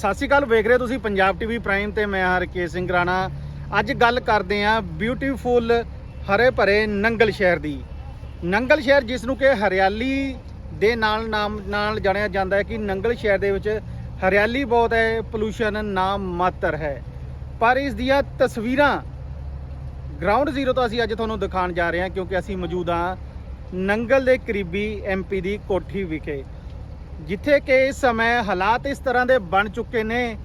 ਸਤਿ ਸ਼੍ਰੀ ਅਕਾਲ, ਵੇਖ ਰਹੇ ਹੋ ਤੁਸੀਂ ਪੰਜਾਬ ਟੀਵੀ ਪ੍ਰਾਈਮ ਤੇ ਮੈਂ ਹਰਕੇਸ਼ ਸਿੰਘ ਰਾਣਾ। ਅੱਜ ਗੱਲ ਕਰਦੇ ਆਂ ਬਿਊਟੀਫੁਲ ਹਰੇ ਭਰੇ ਨੰਗਲ ਸ਼ਹਿਰ ਦੀ। ਨੰਗਲ ਸ਼ਹਿਰ ਜਿਸ ਨੂੰ ਕਿ ਹਰਿਆਲੀ ਦੇ ਨਾਲ ਨਾਮ, ਨਾਲ ਜਾਣਿਆ ਜਾਂਦਾ ਹੈ ਕਿ ਨੰਗਲ ਸ਼ਹਿਰ ਦੇ ਵਿੱਚ ਹਰਿਆਲੀ ਬਹੁਤ ਹੈ ਪੋਲੂਸ਼ਨ ਨਾਮ ਮਾਤਰ ਹੈ। ਪਰ ਇਸ ਦੀਆਂ ਤਸਵੀਰਾਂ ਗਰਾਊਂਡ ਜ਼ੀਰੋ ਤੋਂ ਅਸੀਂ ਅੱਜ ਤੁਹਾਨੂੰ ਦਿਖਾਉਣ ਜਾ ਰਹੇ ਹਾਂ ਕਿਉਂਕਿ ਅਸੀਂ ਮੌਜੂਦ ਹਾਂ ਨੰਗਲ ਦੇ ਕਰੀਬੀ ਐਮਪੀ ਦੀ ਕੋਠੀ ਵਿਖੇ। ਜਿੱਥੇ ਕਿ ਇਸ ਸਮੇਂ ਹਾਲਾਤ ਇਸ ਤਰ੍ਹਾਂ ਦੇ ਬਣ ਚੁੱਕੇ ਨੇ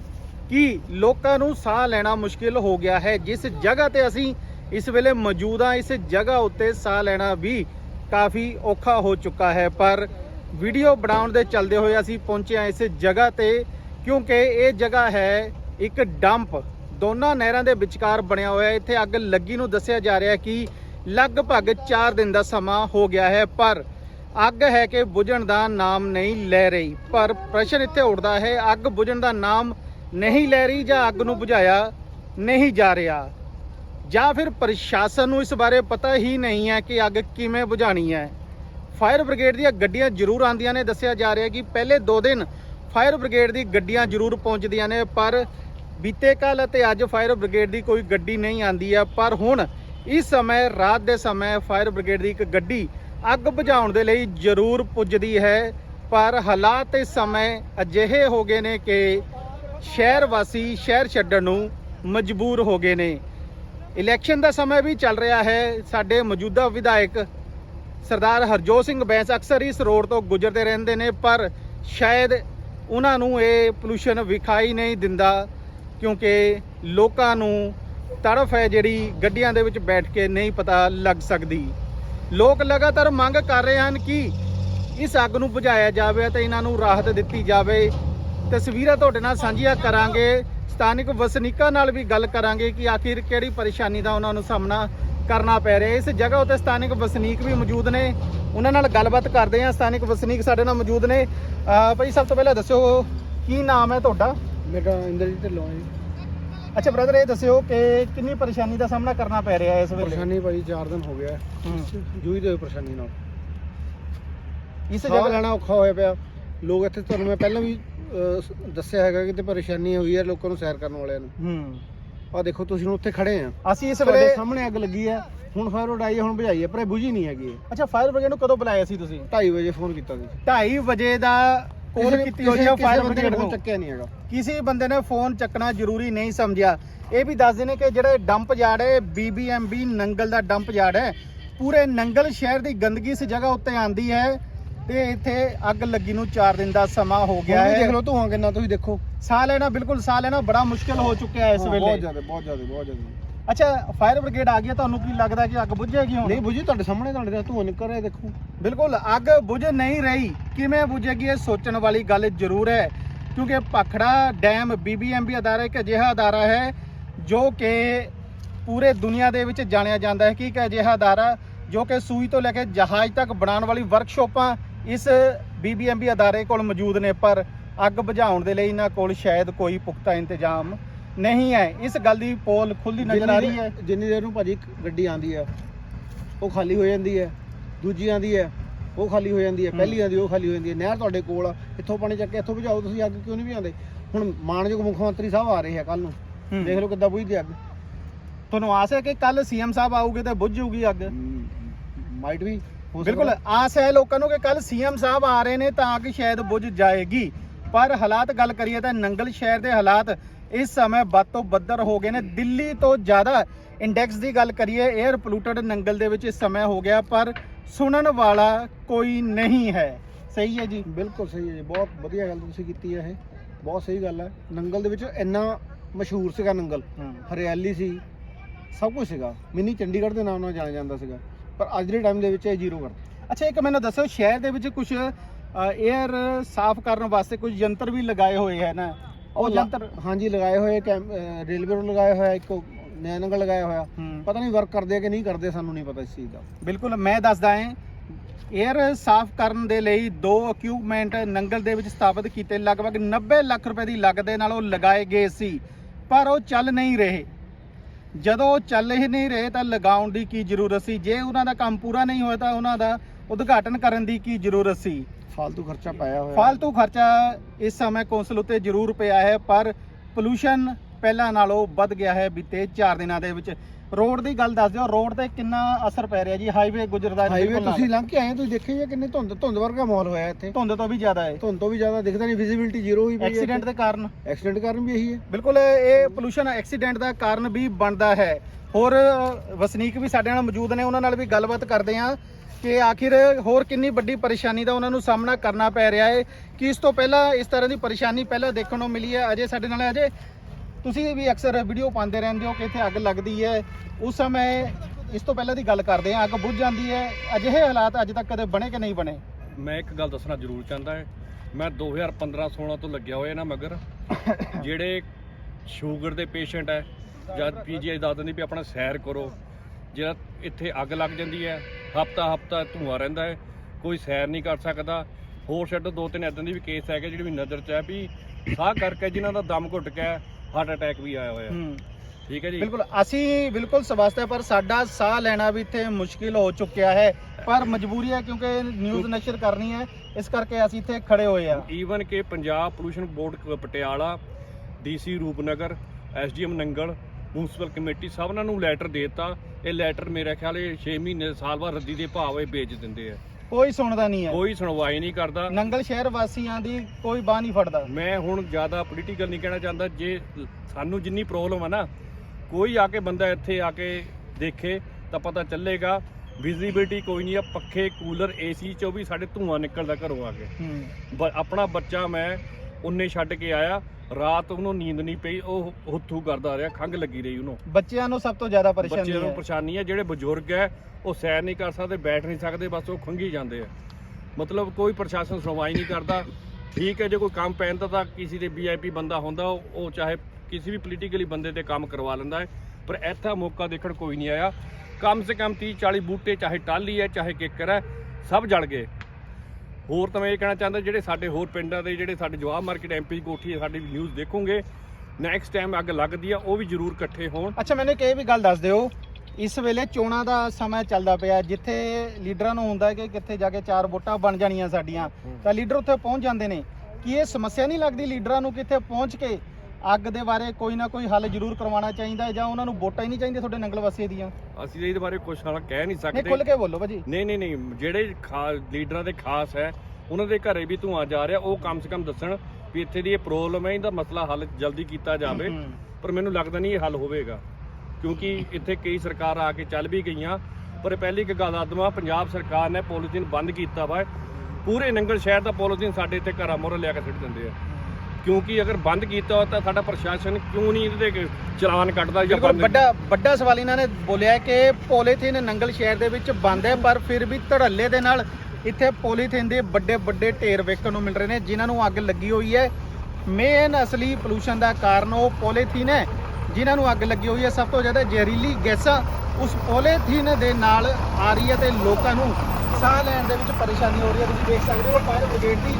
ਕਿ ਲੋਕਾਂ ਨੂੰ ਸਾਹ ਲੈਣਾ ਮੁਸ਼ਕਿਲ ਹੋ ਗਿਆ ਹੈ। ਜਿਸ ਜਗ੍ਹਾ ਤੇ ਅਸੀਂ ਇਸ ਵੇਲੇ ਮੌਜੂਦ ਹਾਂ, ਇਸ ਜਗ੍ਹਾ ਉੱਤੇ ਸਾਹ ਲੈਣਾ ਵੀ ਕਾਫੀ ਔਖਾ ਹੋ ਚੁੱਕਾ ਹੈ। ਪਰ ਵੀਡੀਓ ਬਣਾਉਣ ਦੇ ਚੱਲਦੇ ਹੋਏ ਅਸੀਂ ਪਹੁੰਚੇ ਹਾਂ ਇਸ ਜਗ੍ਹਾ ਤੇ, ਕਿਉਂਕਿ ਇਹ ਜਗ੍ਹਾ ਹੈ ਇੱਕ ਡੰਪ। ਦੋਨਾਂ ਨਹਿਰਾਂ ਦੇ ਵਿਚਕਾਰ ਬਣਿਆ ਹੋਇਆ ਇੱਥੇ ਅੱਗ ਲੱਗੀ ਨੂੰ ਦੱਸਿਆ ਜਾ ਰਿਹਾ ਕਿ ਲਗਭਗ 4 ਦਿਨ ਦਾ ਸਮਾਂ ਹੋ ਗਿਆ ਹੈ, ਪਰ ਅੱਗ ਹੈ ਕਿ ਬੁਝਣ ਦਾ ਨਾਮ ਨਹੀਂ ਲੈ ਰਹੀ, ਪਰ ਪ੍ਰਸ਼ਨ ਇੱਥੇ ਉੱਠਦਾ ਹੈ, ਅੱਗ ਬੁਝਣ ਦਾ ਨਾਮ ਨਹੀਂ ਲੈ ਰਹੀ ਜਾਂ ਅੱਗ ਨੂੰ ਬੁਝਾਇਆ ਨਹੀਂ ਜਾ ਰਿਹਾ? ਜਾਂ ਫਿਰ ਪ੍ਰਸ਼ਾਸਨ ਨੂੰ ਇਸ ਬਾਰੇ ਪਤਾ ਹੀ ਨਹੀਂ ਹੈ ਕਿ ਅੱਗ ਕਿਵੇਂ ਬੁਝਾਣੀ ਹੈ? ਫਾਇਰ ਬ੍ਰਿਗੇਡ ਦੀਆਂ ਗੱਡੀਆਂ ਜ਼ਰੂਰ ਆਉਂਦੀਆਂ ਨੇ, ਦੱਸਿਆ ਜਾ ਰਿਹਾ ਕਿ ਪਹਿਲੇ 2 ਦਿਨ ਫਾਇਰ ਬ੍ਰਿਗੇਡ ਦੀ ਗੱਡੀਆਂ ਜ਼ਰੂਰ ਪਹੁੰਚਦੀਆਂ ਨੇ, ਪਰ ਬੀਤੇ ਕੱਲ ਅਤੇ ਅੱਜ ਫਾਇਰ ਬ੍ਰਿਗੇਡ ਦੀ ਕੋਈ ਗੱਡੀ ਨਹੀਂ ਆਂਦੀ ਹੈ। ਪਰ ਹੁਣ ਇਸ ਸਮੇਂ, ਰਾਤ ਦੇ ਸਮੇਂ ਫਾਇਰ ਬ੍ਰਿਗੇਡ ਦੀ ਇੱਕ ਗੱਡੀ ਅੱਗ ਬੁਝਾਉਣ ਦੇ ਲਈ ਜ਼ਰੂਰ ਪੁੱਜਦੀ ਹੈ, ਪਰ ਹਾਲਾਤ ਇਸ ਸਮੇਂ ਅਜਿਹੇ ਹੋ ਗਏ ਨੇ ਕਿ ਸ਼ਹਿਰ ਵਾਸੀ ਸ਼ਹਿਰ ਛੱਡਣ ਨੂੰ ਮਜਬੂਰ ਹੋ ਗਏ ਨੇ। ਇਲੈਕਸ਼ਨ ਦਾ ਸਮਾਂ ਵੀ ਚੱਲ ਰਿਹਾ ਹੈ। ਸਾਡੇ ਮੌਜੂਦਾ ਵਿਧਾਇਕ ਸਰਦਾਰ ਹਰਜੋਤ ਸਿੰਘ ਬੈਂਸ ਅਕਸਰ ਇਸ ਰੋਡ ਤੋਂ ਗੁਜ਼ਰਦੇ ਰਹਿੰਦੇ ਨੇ, ਪਰ ਸ਼ਾਇਦ ਉਹਨਾਂ ਨੂੰ ਇਹ ਪੋਲੂਸ਼ਨ ਵਿਖਾਈ ਨਹੀਂ ਦਿੰਦਾ, ਕਿਉਂਕਿ ਲੋਕਾਂ ਨੂੰ ਤੜਫ ਹੈ ਜਿਹੜੀ ਗੱਡੀਆਂ ਦੇ ਵਿੱਚ ਬੈਠ ਕੇ ਨਹੀਂ ਪਤਾ ਲੱਗ ਸਕਦੀ। ਲੋਕ ਲਗਾਤਾਰ ਮੰਗ ਕਰ ਰਹੇ ਹਨ ਕਿ ਇਸ ਅੱਗ ਨੂੰ ਬੁਝਾਇਆ ਜਾਵੇ ਤੇ ਇਹਨਾਂ ਨੂੰ ਰਾਹਤ ਦਿੱਤੀ ਜਾਵੇ। ਤਸਵੀਰਾਂ ਤੁਹਾਡੇ ਨਾਲ ਸਾਂਝੀਆਂ ਕਰਾਂਗੇ। ਸਥਾਨਕ ਵਸਨੀਕਾਂ ਨਾਲ ਵੀ ਗੱਲ ਕਰਾਂਗੇ ਕਿ ਆਖਿਰ ਕਿਹੜੀ ਪਰੇਸ਼ਾਨੀ ਦਾ ਉਹਨਾਂ ਨੂੰ ਸਾਹਮਣਾ ਕਰਨਾ ਪੈ ਰਿਹਾ ਇਸ ਜਗ੍ਹਾ ਉੱਤੇ ਸਥਾਨਕ ਵਸਨੀਕ ਵੀ ਮੌਜੂਦ ਨੇ। ਉਹਨਾਂ ਨਾਲ ਗੱਲਬਾਤ ਕਰਦੇ ਹਾਂ। ਸਥਾਨਕ ਵਸਨੀਕ ਸਾਡੇ ਨਾਲ ਮੌਜੂਦ ਨੇ। ਭਾਈ, ਸਭ ਤੋਂ ਪਹਿਲਾਂ ਦੱਸੋ ਕੀ ਨਾਮ ਹੈ ਤੁਹਾਡਾ? ਮੇਰਾ ਇੰਦਰਜੀਤ ਢਿੱਲੋਂ ਜੀ। ਅੱਛਾ ਬ੍ਰਦਰ ਇਹ ਦੱਸਿਓ ਕਿ ਕਿੰਨੀ ਪਰੇਸ਼ਾਨੀ ਦਾ ਸਾਹਮਣਾ ਕਰਨਾ ਪੈ ਰਿਹਾ ਹੈ ਇਸ ਵੇਲੇ? ਪਰੇਸ਼ਾਨੀ ਭਾਈ 4 ਦਿਨ ਹੋ ਗਿਆ। ਹੂੰ। ਜੂਝਦੇ ਹੋਏ ਪਰੇਸ਼ਾਨੀ ਨਾਲ। ਇਸ ਸਾਹ ਜਗ੍ਹਾ ਲੈਣਾ ਔਖਾ ਹੋਇਆ ਪਿਆ। ਲੋਕ ਇੱਥੇ ਤੁਹਾਨੂੰ ਮੈਂ ਪਹਿਲਾਂ ਵੀ ਅਹ, ਸ- ਦੱਸਿਆ ਹੈਗਾ ਕਿ ਤੇ ਪਰੇਸ਼ਾਨੀ ਹੋਈ ਹੈ ਲੋਕਾਂ ਨੂੰ ਸੈਰ ਕਰਨ ਵਾਲਿਆਂ ਨੂੰ। ਹੂੰ। ਆ ਦੇਖੋ ਤੁਸੀਂ ਹੁਣ ਉੱਥੇ ਖੜੇ ਆ। ਅਸੀਂ ਇਸ ਤੁਹਾਡੇ ਵੇਲੇ ਸਾਹਮਣੇ ਅੱਗ ਲੱਗੀ ਹੈ। ਹੁਣ ਫਾਇਰ ਰੋਡ ਆਈ ਹੈ, ਹੁਣ ਬੁਝਾਈ ਹੈ ਪਰ ਇਹ ਬੁਝੀ ਨਹੀਂ ਹੈਗੀ। ਅੱਛਾ ਫਾਇਰ ਬ੍ਰਿਗੇਡ ਨੂੰ ਕਦੋਂ ਬੁਲਾਇਆ ਸੀ ਤੁਸੀਂ? 2:30 ਵਜੇ ਫੋਨ ਕੀਤਾ ਸੀ। 2:30 ਵਜੇ ਦਾ ਕੋਲ ਕੀਤੀ ਹੋਈ ਹੈ ਫਾਇਰ ਬ੍ਰਿਗੇਡ ਨੂੰ ਚੱਕਿਆ ਨਹੀਂ ਹੈਗਾ। ਕਿਸੇ ਬੰਦੇ ਨੇ ਫੋਨ ਚੱਕਣਾ ਜ਼ਰੂਰੀ ਨਹੀਂ ਸਮਝਿਆ। ਇਹ ਵੀ ਦੱਸਦੇ ਨੇ ਕਿ ਜਿਹੜਾ ਡੰਪ ਯਾਰਡ ਹੈ ਬੀਬੀਐਮਬੀ ਨੰਗਲ ਦਾ ਡੰਪ ਯਾਰਡ ਹੈ ਪੂਰੇ ਨੰਗਲ ਸ਼ਹਿਰ ਦੀ ਗੰਦਗੀ ਇਸ ਜਗ੍ਹਾ ਉੱਤੇ ਆਂਦੀ ਹੈ ਤੇ ਇੱਥੇ ਅੱਗ ਲੱਗੀ ਨੂੰ 4 ਦਿਨ ਦਾ ਸਮਾਂ ਹੋ ਗਿਆ ਵੀ ਦੇਖ ਹੈ ਲਓ ਧੂਆਂ ਕਿੰਨਾ ਤੁਸੀਂ ਦੇਖੋ। ਸਾਹ ਲੈਣਾ ਬਿਲਕੁਲ ਸਾਹ ਲੈਣਾ ਬੜਾ ਮੁਸ਼ਕਲ ਹੋ ਚੁੱਕਿਆ ਹੈ ਇਸ ਹਾਂ, ਵੇਲੇ। ਬਹੁਤ ਜ਼ਿਆਦਾ ਬਹੁਤ ਜ਼ਿਆਦਾ ਬਹੁਤ ਜ਼ਿਆਦਾ। ਅੱਛਾ ਫਾਇਰ ਬ੍ਰਿਗੇਡ ਆ ਗਈ ਹੈ, ਤੁਹਾਨੂੰ ਕੀ ਲੱਗਦਾ ਕਿ ਅੱਗ ਬੁਝੇਗੀ ਹੁਣ? ਨਹੀਂ ਬੁਝੀ ਤੁਹਾਡੇ ਸਾਹਮਣੇ ਤੁਹਾਡੇ ਦਾ ਧੂਆਂ ਨਿਕਲ ਰਿਹਾ ਦੇਖੋ। ਬਿਲਕੁਲ ਅੱਗ ਬੁਝ ਨਹੀਂ ਰਹੀ। ਕਿਵੇਂ ਬੁਝੇਗੀ ਇਹ ਸੋਚਣ ਵਾਲੀ ਗੱਲ ਜ਼ਰੂਰ ਹੈ ਕਿਉਂਕਿ ਪਖੜਾ ਡੈਮ ਬੀਬੀਐਮਬੀ ਅਦਾਰਾ ਇੱਕ ਅਜਿਹਾ ਅਦਾਰਾ ਹੈ ਜੋ ਕਿ ਪੂਰੇ ਦੁਨੀਆ ਦੇ ਵਿੱਚ ਜਾਣਿਆ ਜਾਂਦਾ ਹੈ ਕਿ ਇੱਕ ਅਜਿਹਾ ਅਦਾਰਾ ਜੋ ਕਿ ਸੂਈ ਤੋਂ ਲੈ ਕੇ ਜਹਾਜ਼ ਤੱਕ ਬਣਾਉਣ ਵਾਲੀ ਵਰਕਸ਼ਾਪਾਂ ਇਸ ਬੀਬੀਐਮਬੀ ਅਦਾਰੇ ਕੋਲ ਮੌਜੂਦ ਨੇ ਪਰ ਅੱਗ ਬੁਝਾਉਣ ਦੇ ਲਈ ਇਹਨਾਂ ਕੋਲ ਸ਼ਾਇਦ ਕੋਈ ਪੁਖਤਾ ਇੰਤਜ਼ਾਮ ਨਹੀਂ ਹੈ। ਇਸ ਗੱਲ ਦੀ ਪੋਲ ਖੁੱਲ੍ਹੀ ਨਜ਼ਰ ਆ ਰਹੀ ਹੈ। ਜਿੰਨੀ- ਦੇਰ ਨੂੰ ਭਾਜੀ ਗੱਡੀ ਆਂਦੀ ਹੈ ਉਹ ਖਾਲੀ ਹੋ ਜਾਂਦੀ ਹੈ। ਦੂਜੀ ਆਂਦੀ ਹੈ ਉਹ ਖਾਲੀ ਹੋ ਜਾਂਦੀ ਹੈ। ਪਹਿਲੀ ਆਂਦੀ ਉਹ ਖਾਲੀ ਹੋ ਜਾਂਦੀ ਹੈ। ਨਹਿਰ ਤੁਹਾਡੇ ਕੋਲ ਆ। ਇੱਥੋਂ ਪਾਣੀ ਚੱਕ ਕੇ ਇੱਥੋਂ ਭਜਾਓ ਤੁਸੀਂ ਅੱਗ ਕਿਉਂ ਨਹੀਂ ਭਜਾਉਂਦੇ? ਹੁਣ ਮਾਨਯੋਗ ਮੁੱਖ ਮੰਤਰੀ ਸਾਹਿਬ ਆ ਰਹੇ ਆ ਕੱਲ ਨੂੰ। ਦੇਖ ਲਓ ਕਿੱਦਾਂ ਬੁਝਦੀ ਅੱਗ। ਤੁਹਾਨੂੰ ਆਸ ਹੈ ਕਿ ਕੱਲ ਸੀਐਮ ਸਾਹਿਬ ਆਊਗੇ ਤੇ ਬੁੱਝ ਜਾਊਗੀ ਅੱਗ? ਮਾਈਟ ਵੀ। ਬਿਲਕੁਲ ਆਸ ਹੈ ਲੋਕਾਂ ਨੂੰ ਕਿ ਕੱਲ ਸੀਐਮ ਸਾਹਿਬ ਆ ਰਹੇ ਨੇ ਤਾਂ ਕਿ ਸ਼ਾਇਦ ਬੁੱਝ ਜਾਏਗੀ। ਪਰ ਹਾਲਾਤ ਗੱਲ ਕਰੀਏ ਤਾਂ ਨੰਗਲ ਸ਼ਹਿਰ ਦੇ ਹਾਲਾਤ ਇਸ ਸਮੇਂ ਵੱਧ ਤੋਂ ਬੱਦਰ ਹੋ ਗਏ ਨੇ। ਦਿੱਲੀ ਤੋਂ ਜ਼ਿਆਦਾ ਇੰਡੈਕਸ ਦੀ ਗੱਲ ਕਰੀਏ 에ਅਰ ਪੋਲੂਟਡ ਨੰਗਲ ਦੇ ਵਿੱਚ ਇਸ ਸਮੇਂ ਹੋ ਗਿਆ ਪਰ ਸੁਣਨ ਵਾਲਾ ਕੋਈ ਨਹੀਂ ਹੈ। ਸਹੀ ਹੈ ਜੀ? ਬਿਲਕੁਲ ਸਹੀ ਹੈ ਜੀ। ਬਹੁਤ ਵਧੀਆ ਗੱਲ ਤੁਸੀਂ ਕੀਤੀ ਹੈ ਇਹ। ਬਹੁਤ ਸਹੀ ਗੱਲ ਹੈ। ਨੰਗਲ ਦੇ ਵਿੱਚ ਇੰਨਾ ਮਸ਼ਹੂਰ ਸੀਗਾ ਨੰਗਲ। ਹਰਿਆਲੀ ਸੀ। ਸਭ ਕੁਝ ਸੀਗਾ। ਮਿੰਨੀ ਚੰਡੀਗੜ੍ਹ ਦੇ ਨਾਮ ਨਾਲ ਜਾਣਿਆ ਜਾਂਦਾ ਸੀਗਾ। ਪਰ ਅੱਜ ਦੇ ਟਾਈਮ ਦੇ ਵਿੱਚ ਇਹ ਜ਼ੀਰੋ ਕਰ ਅੱਛਾ ਇੱਕ ਮੈਨੂੰ ਦੱਸੋ ਸ਼ਹਿਰ ਦੇ ਵਿੱਚ ਕੁਝ 에ਅਰ ਸਾਫ਼ ਕਰਨ ਵਾਸਤੇ ਕੁਝ ਯੰਤਰ ਵੀ ਲਗਾਏ ਹੋਏ ਹੈ ਨਾ? ਉਹ ਯੰਤਰ ਹਾਂਜੀ ਲਗਾਏ ਹੋਏ ਰੇਲਵੇ ਨੂੰ ਲਗਾਇਆ ਹੋਇਆ ਇੱਕ ਨੈਨ ਨੰਗਲ ਲਗਾਇਆ ਹੋਇਆ। ਪਤਾ ਨਹੀਂ ਵਰਕ ਕਰਦੇ ਆ ਕਿ ਨਹੀਂ ਕਰਦੇ ਸਾਨੂੰ ਨਹੀਂ ਪਤਾ ਇਸ ਚੀਜ਼ ਦਾ। ਬਿਲਕੁਲ ਮੈਂ ਦੱਸਦਾ ਹਾਂ 에ਅਰ ਸਾਫ਼ ਕਰਨ ਦੇ ਲਈ ਦੋ ਇਕਵਿਪਮੈਂਟ ਨੰਗਲ ਦੇ ਵਿੱਚ ਸਥਾਪਿਤ ਕੀਤੇ। ਲਗਭਗ 90 ਲੱਖ ਰੁਪਏ ਦੀ ਲਾਗਤ ਦੇ ਨਾਲ ਉਹ ਲਗਾਏ ਗਏ ਸੀ ਪਰ ਉਹ ਚੱਲ ਨਹੀਂ ਰਹੇ। ਜਦੋਂ ਉਹ ਚੱਲ ਹੀ ਨਹੀਂ ਰਹੇ ਤਾਂ ਲਗਾਉਣ ਦੀ ਕੀ ਜ਼ਰੂਰਤ ਸੀ? ਜੇ ਉਹਨਾਂ ਦਾ ਕੰਮ ਪੂਰਾ ਨਹੀਂ ਹੋਇਆ ਤਾਂ ਉਹਨਾਂ ਦਾ ਉਦਘਾਟਨ ਕਰਨ ਦੀ ਕੀ ਜ਼ਰੂਰਤ ਸੀ? ਫालतू ਖਰਚਾ ਪਾਇਆ ਹੋਇਆ। ਫालतू ਖਰਚਾ ਇਸ ਸਮੇਂ ਕੌਂਸਲ ਉੱਤੇ ਜ਼ਰੂਰ ਪਿਆ ਹੈ ਪਰ ਪੋਲੂਸ਼ਨ ਪਹਿਲਾਂ ਨਾਲੋਂ ਵੱਧ ਗਿਆ ਹੈ ਬੀਤੇ 4 ਦਿਨਾਂ ਦੇ ਵਿੱਚ। ਰੋਡ ਦੀ ਗੱਲ ਦੱਸ ਦਿਓ ਰੋਡ ਤੇ ਕਿੰਨਾ ਅਸਰ ਪੈ ਰਿਹਾ ਜੀ? ਹਾਈਵੇ ਗੁਜਰਦਾ ਹਾਈਵੇ ਤੁਸੀਂ ਲੰਘ ਕੇ ਆਏ ਤੁਸੀਂ ਦੇਖਿਆ ਜੀ ਕਿੰਨੇ ਧੁੰਦ ਧੁੰਦ ਵਰਗਾ ਮਾਹੌਲ ਹੋਇਆ ਇੱਥੇ। ਧੁੰਦ ਤੋਂ ਵੀ ਜ਼ਿਆਦਾ ਹੈ। ਧੁੰਦ ਤੋਂ ਵੀ ਜ਼ਿਆਦਾ ਦਿਖਦਾ ਨਹੀਂ ਵਿਜ਼ਿਬਿਲਟੀ ਜ਼ੀਰੋ ਹੀ ਪਈ ਹੈ ਐਕਸੀਡੈਂਟ ਦੇ ਕਾਰਨ। ਐਕਸੀਡੈਂਟ ਕਾਰਨ ਵੀ ਇਹੀ ਹੈ। ਬਿਲਕੁਲ ਇਹ ਪੋਲੂਸ਼ਨ ਐਕਸੀਡੈਂਟ ਦਾ ਕਾਰਨ ਵੀ ਬਣਦਾ ਹੈ। ਹੋਰ ਵਸਨੀਕ ਵੀ ਸਾਡੇ ਨਾਲ ਮੌਜੂਦ ਨੇ ਉਹਨਾਂ ਨਾਲ ਵੀ ਗੱਲਬਾਤ ਕਰਦੇ ਆਂ ਕਿ ਆਖਿਰ ਹੋਰ ਕਿੰਨੀ ਵੱਡੀ ਪਰੇਸ਼ਾਨੀ ਦਾ ਉਹਨਾਂ ਨੂੰ ਸਾਹਮਣਾ ਕਰਨਾ ਪੈ ਰਿਹਾ ਹੈ? ਕਿ ਇਸ ਤੋਂ ਪਹਿਲਾਂ ਇਸ ਤਰ੍ਹਾਂ ਦੀ ਪਰੇਸ਼ਾਨੀ ਪਹਿਲਾਂ ਦੇਖਣ ਨੂੰ ਮਿਲੀ ਹੈ? ਅਜੇ ਸਾਡੇ ਨਾਲ ਅਜੇ ਤੁਸੀਂ ਵੀ ਅਕਸਰ ਵੀਡੀਓ ਪਾਉਂਦੇ ਰਹਿੰਦੇ ਹੋ ਕਿ ਇੱਥੇ ਅੱਗ ਲੱਗਦੀ ਹੈ। ਉਸ ਸਮੇਂ ਇਸ ਤੋਂ ਪਹਿਲਾਂ ਦੀ ਗੱਲ ਕਰਦੇ ਹਾਂ। ਅੱਗ ਬੁੱਝ ਜਾਂਦੀ ਹੈ। ਅਜਿਹੇ ਹਾਲਾਤ ਅੱਜ ਤੱਕ ਕਦੇ ਬਣੇ ਕਿ ਨਹੀਂ ਬਣੇ? ਮੈਂ ਇੱਕ ਗੱਲ ਦੱਸਣਾ ਜ਼ਰੂਰ ਚਾਹੁੰਦਾ ਹੈ। ਮੈਂ 2015-16 ਤੋਂ ਲੱਗਿਆ ਹੋਇਆ ਨਾ ਮਗਰ, ਜਿਹੜੇ ਸ਼ੂਗਰ ਦੇ ਪੇਸ਼ੈਂਟ ਹੈ ਜਦ ਪੀਜੀਆਈ ਦੱਸ ਦਿੰਦੀ ਵੀ ਆਪਣਾ ਸੈਰ ਕਰੋ ਜਿਹੜਾ ਇੱਥੇ ਅੱਗ ਲੱਗ ਜਾਂਦੀ ਹੈ ਹਫਤਾ ਹਫਤਾ ਧੂਆਂ ਰਹਿੰਦਾ ਹੈ ਕੋਈ ਸੈਰ ਨਹੀਂ ਕਰ ਸਕਦਾ। ਹੋਰ ਛੱਡੋ ਦੋ ਤਿੰਨ ਇਦਾਂ ਦੀ ਵੀ ਕੇਸ ਹੈਗੇ ਜਿਹੜੀ ਵੀ ਨਜ਼ਰ 'ਚ ਹੈ ਵੀ ਸਾਹ ਕਰਕੇ ਜਿਨ੍ਹਾਂ ਦਾ ਦਮ ਘੁੱਟ ਗਿਆ ਹਾਰਟ ਅਟੈਕ ਵੀ ਆਇਆ ਹੋਇਆ। ਠੀਕ ਹੈ ਜੀ? ਬਿਲਕੁਲ ਅਸੀਂ ਬਿਲਕੁਲ ਸਵਾਸਤੇ ਪਰ ਸਾਡਾ ਸਾਹ ਲੈਣਾ ਵੀ ਇੱਥੇ ਮੁਸ਼ਕਿਲ ਹੋ ਚੁੱਕਿਆ ਹੈ। ਪਰ ਮਜਬੂਰੀ ਹੈ ਕਿਉਂਕਿ ਨਿਊਜ਼ ਨਸ਼ਰ ਕਰਨੀ ਹੈ ਇਸ ਕਰਕੇ ਅਸੀਂ ਇੱਥੇ ਖੜੇ ਹੋਏ ਆ ਈਵਨ ਕਿ Punjab pollution board Patiala DC Rupnagar SDM Nangal municipal committee ਸਭਨਾਂ ਨੂੰ ਲੈਟਰ ਦੇਤਾ। ਇਹ ਲੈਟਰ ਮੇਰੇ ਖਿਆਲ ਇਹ 6 ਮਹੀਨੇ ਸਾਲ ਬਾਅਦ ਰੱਦੀ ਦੇ ਭਾਅ ਇਹ ਵੇਚ ਦਿੰਦੇ ਆ। ਕੋਈ ਸੁਣਦਾ ਨਹੀਂ ਹੈ। ਕੋਈ ਸੁਣਵਾਈ ਨਹੀਂ ਕਰਦਾ। ਨੰਗਲ ਸ਼ਹਿਰ ਵਾਸੀਆਂ ਦੀ ਕੋਈ ਬਾਹ ਨਹੀਂ ਫੜਦਾ। ਮੈਂ ਹੁਣ ਜ਼ਿਆਦਾ ਪੋਲੀਟੀਕਲ ਨਹੀਂ ਕਹਿਣਾ ਚਾਹੁੰਦਾ। ਜੇ ਸਾਨੂੰ ਜਿੰਨੀ ਪ੍ਰੋਬਲਮ ਆ ਨਾ ਕੋਈ ਆ ਕੇ ਬੰਦਾ ਇੱਥੇ ਆ ਕੇ ਦੇਖੇ ਤਾਂ ਪਤਾ ਚੱਲੇਗਾ। ਵਿਜ਼ਿਬਿਲਟੀ ਕੋਈ ਨਹੀਂ ਆ। ਪੱਖੇ ਕੂਲਰ ਏਸੀ ਚੋਂ ਵੀ ਸਾਡੇ ਧੂਆਂ ਨਿਕਲਦਾ ਘਰੋਂ ਆ ਕੇ। ਆਪਣਾ ਬੱਚਾ ਮੈਂ ਉਹਨੇ ਛੱਡ ਕੇ ਆਇਆ। ਰਾਤ ਉਹਨੂੰ ਨੀਂਦ ਨਹੀਂ ਪਈ ਉਹ ਹੁੱਥੂ ਕਰਦਾ ਰਿਹਾ ਖੰਗ ਲੱਗੀ ਰਹੀ ਉਹਨੂੰ। ਬੱਚਿਆਂ ਨੂੰ ਸਭ ਤੋਂ ਜ਼ਿਆਦਾ ਪਰੇਸ਼ਾਨੀ ਬੱਚਿਆਂ ਨੂੰ ਹੈ। ਪਰੇਸ਼ਾਨੀ ਹੈ ਜਿਹੜੇ ਬਜ਼ੁਰਗ ਹੈ ਉਹ ਸੈਰ ਨਹੀਂ ਕਰ ਸਕਦੇ ਬੈਠ ਨਹੀਂ ਸਕਦੇ ਬਸ ਉਹ ਖੰਗੀ ਜਾਂਦੇ ਆ। ਮਤਲਬ ਕੋਈ ਪ੍ਰਸ਼ਾਸਨ ਸੁਣਵਾਈ ਨਹੀਂ ਕਰਦਾ। ਠੀਕ ਹੈ ਜੇ ਕੋਈ ਕੰਮ ਪੈਂਦਾ ਤਾਂ ਕਿਸੇ ਦੇ ਵੀਆਈਪੀ ਬੰਦਾ ਹੁੰਦਾ ਉਹ ਉਹ ਚਾਹੇ ਕਿਸੇ ਵੀ ਪੋਲੀਟੀਕਲੀ ਬੰਦੇ ਤੇ ਕੰਮ ਕਰਵਾ ਲੈਂਦਾ ਹੈ ਪਰ ਇੱਥਾ ਮੌਕਾ ਦੇਖਣ ਕੋਈ ਨਹੀਂ ਆਇਆ। ਕਮ ਸੇ ਕਮ 30 40 ਬੂਟੇ ਚਾਹੇ ਟਾਲੀ ਹੈ ਚਾਹੇ ਕਿੱਕਰ ਹੈ ਸਭ ਜਲ ਗਏ। ਹੋਰ ਤਾਂ ਮੈਂ ਇਹ ਕਹਿਣਾ ਚਾਹੁੰਦਾ, ਜਿਹੜੇ ਸਾਡੇ ਹੋਰ ਪਿੰਡਾਂ ਦੇ ਜਿਹੜੇ ਸਾਡੇ ਜਵਾਬ ਮਾਰਕੀਟ ਐਮਪੀ ਕੋਠੀ ਹੈ, ਸਾਡੀ ਨਿਊਜ਼ ਦੇਖੋਗੇ ਨੈਕਸਟ ਟਾਈਮ ਅੱਗ ਲੱਗਦੀ ਆ, ਉਹ ਵੀ ਜ਼ਰੂਰ ਇਕੱਠੇ ਹੋਣ। ਅੱਛਾ, ਮੈਨੂੰ ਇੱਕ ਇਹ ਵੀ ਗੱਲ ਦੱਸ ਦਿਓ, ਇਸ ਵੇਲੇ ਚੋਣਾਂ ਦਾ ਸਮਾਂ ਚੱਲਦਾ ਪਿਆ, ਜਿੱਥੇ ਲੀਡਰਾਂ ਨੂੰ ਹੁੰਦਾ ਕਿ ਕਿੱਥੇ ਜਾ ਕੇ ਚਾਰ ਵੋਟਾਂ ਬਣ ਜਾਣੀਆਂ ਸਾਡੀਆਂ, ਤਾਂ ਲੀਡਰ ਉੱਥੇ ਪਹੁੰਚ ਜਾਂਦੇ ਨੇ। ਕੀ ਇਹ ਸਮੱਸਿਆ ਨਹੀਂ ਲੱਗਦੀ ਲੀਡਰਾਂ ਨੂੰ ਕਿੱਥੇ ਪਹੁੰਚ ਕੇ ਅੱਗ ਦੇ ਬਾਰੇ ਕੋਈ ਨਾ ਕੋਈ ਹੱਲ ਜ਼ਰੂਰ ਕਰਵਾਉਣਾ ਚਾਹੀਦਾ ਹੈ ਜਾਂ ਉਹਨਾਂ ਨੂੰ ਵੋਟਾਂ ਹੀ ਨਹੀਂ ਚਾਹੀਦੀਆਂ ਤੁਹਾਡੇ ਨੰਗਲ ਵਾਸੀਆਂ ਦੀਆਂ? ਅਸੀਂ ਇਹਦੇ ਬਾਰੇ ਕੁਝ ਹਾਲ ਕਹਿ ਨਹੀਂ ਨਹੀਂ ਸਕਦੇ। ਖੁੱਲ ਕੇ ਬੋਲੋ ਭਾਜੀ। ਨਹੀਂ ਨਹੀਂ ਨਹੀਂ ਜਿਹੜੇ ਖਾਸ ਲੀਡਰਾਂ ਦੇ ਖਾਸ ਹੈ ਉਹਨਾਂ ਦੇ ਘਰੇ ਵੀ ਧੂਆਂ ਜਾ ਰਿਹਾ ਉਹ ਕਮ ਸੇ ਕਮ ਦੱਸਣ ਵੀ ਇੱਥੇ ਦੀ ਇਹ ਪ੍ਰੋਬਲਮ ਹੈ ਇਹਦਾ ਮਸਲਾ ਹੱਲ ਜਲਦੀ ਕੀਤਾ ਜਾਵੇ। ਹੂੰ। ਪਰ ਮੈਨੂੰ ਲੱਗਦਾ ਨਹੀਂ ਇਹ ਹੱਲ ਹੋਵੇਗਾ ਕਿਉਂਕਿ ਇੱਥੇ ਕਈ ਸਰਕਾਰ ਆ ਕੇ ਚੱਲ ਵੀ ਗਈਆਂ। ਪਰ ਪਹਿਲੀ ਇੱਕ ਗੱਲ ਆਦਮਾ ਪੰਜਾਬ ਸਰਕਾਰ ਨੇ ਪੋਲੀਥੀਨ ਬੰਦ ਕੀਤਾ ਵਾ। ਪੂਰੇ ਨੰਗਲ ਸ਼ਹਿਰ ਦਾ ਪੋਲੀਥੀਨ ਸਾਡੇ ਇੱਥੇ ਘਰਾਂ ਮੋਰੇ ਲਿਆ ਕੇ ਸਿੱਟ ਦਿੰਦੇ ਆ। ਕਿਉਂਕਿ ਅਗਰ ਬੰਦ ਕੀਤਾ ਤਾਂ ਸਾਡਾ ਪ੍ਰਸ਼ਾਸਨ ਕਿਉਂ ਨਹੀਂ ਇਹਦੇ ਤੇ ਚਲਾਨ ਕੱਟਦਾ ਜਾਂ ਬਿਲਕੁਲ ਬੰਦ ਵੱਡਾ ਵੱਡਾ ਸਵਾਲ ਇਹਨਾਂ ਨੇ ਬੋਲਿਆ ਕਿ ਪੋਲੀਥੀਨ ਨੰਗਲ ਸ਼ਹਿਰ ਦੇ ਵਿੱਚ ਬੰਦ ਹੈ ਪਰ ਫਿਰ ਵੀ ਧੜੱਲੇ ਦੇ ਨਾਲ ਇੱਥੇ ਪੋਲੀਥੀਨ ਦੇ ਵੱਡੇ ਵੱਡੇ ਢੇਰ ਵੇਖਣ ਨੂੰ ਮਿਲ ਰਹੇ ਨੇ ਜਿਨ੍ਹਾਂ ਨੂੰ ਅੱਗ ਲੱਗੀ ਹੋਈ ਹੈ। ਮੇਨ ਅਸਲੀ ਪੋਲੂਸ਼ਨ ਦਾ ਕਾਰਨ ਉਹ ਪੋਲੀਥੀਨ ਹੈ ਜਿਨ੍ਹਾਂ ਨੂੰ ਅੱਗ ਲੱਗੀ ਹੋਈ ਹੈ। ਸਭ ਤੋਂ ਜ਼ਿਆਦਾ ਜ਼ਹਿਰੀਲੀ ਗੈਸਾਂ ਉਸ ਪੋਲੀਥੀਨ ਦੇ ਨਾਲ ਆ ਰਹੀ ਹੈ ਤੇ ਲੋਕਾਂ ਨੂੰ ਸਾਹ ਲੈਣ ਦੇ ਵਿੱਚ ਪਰੇਸ਼ਾਨੀ ਹੋ ਰਹੀ ਹੈ। ਤੁਸੀਂ ਦੇਖ ਸਕਦੇ ਹੋ ਫਾਇਰ ਬ੍ਰਿਗੇਡ ਦੀ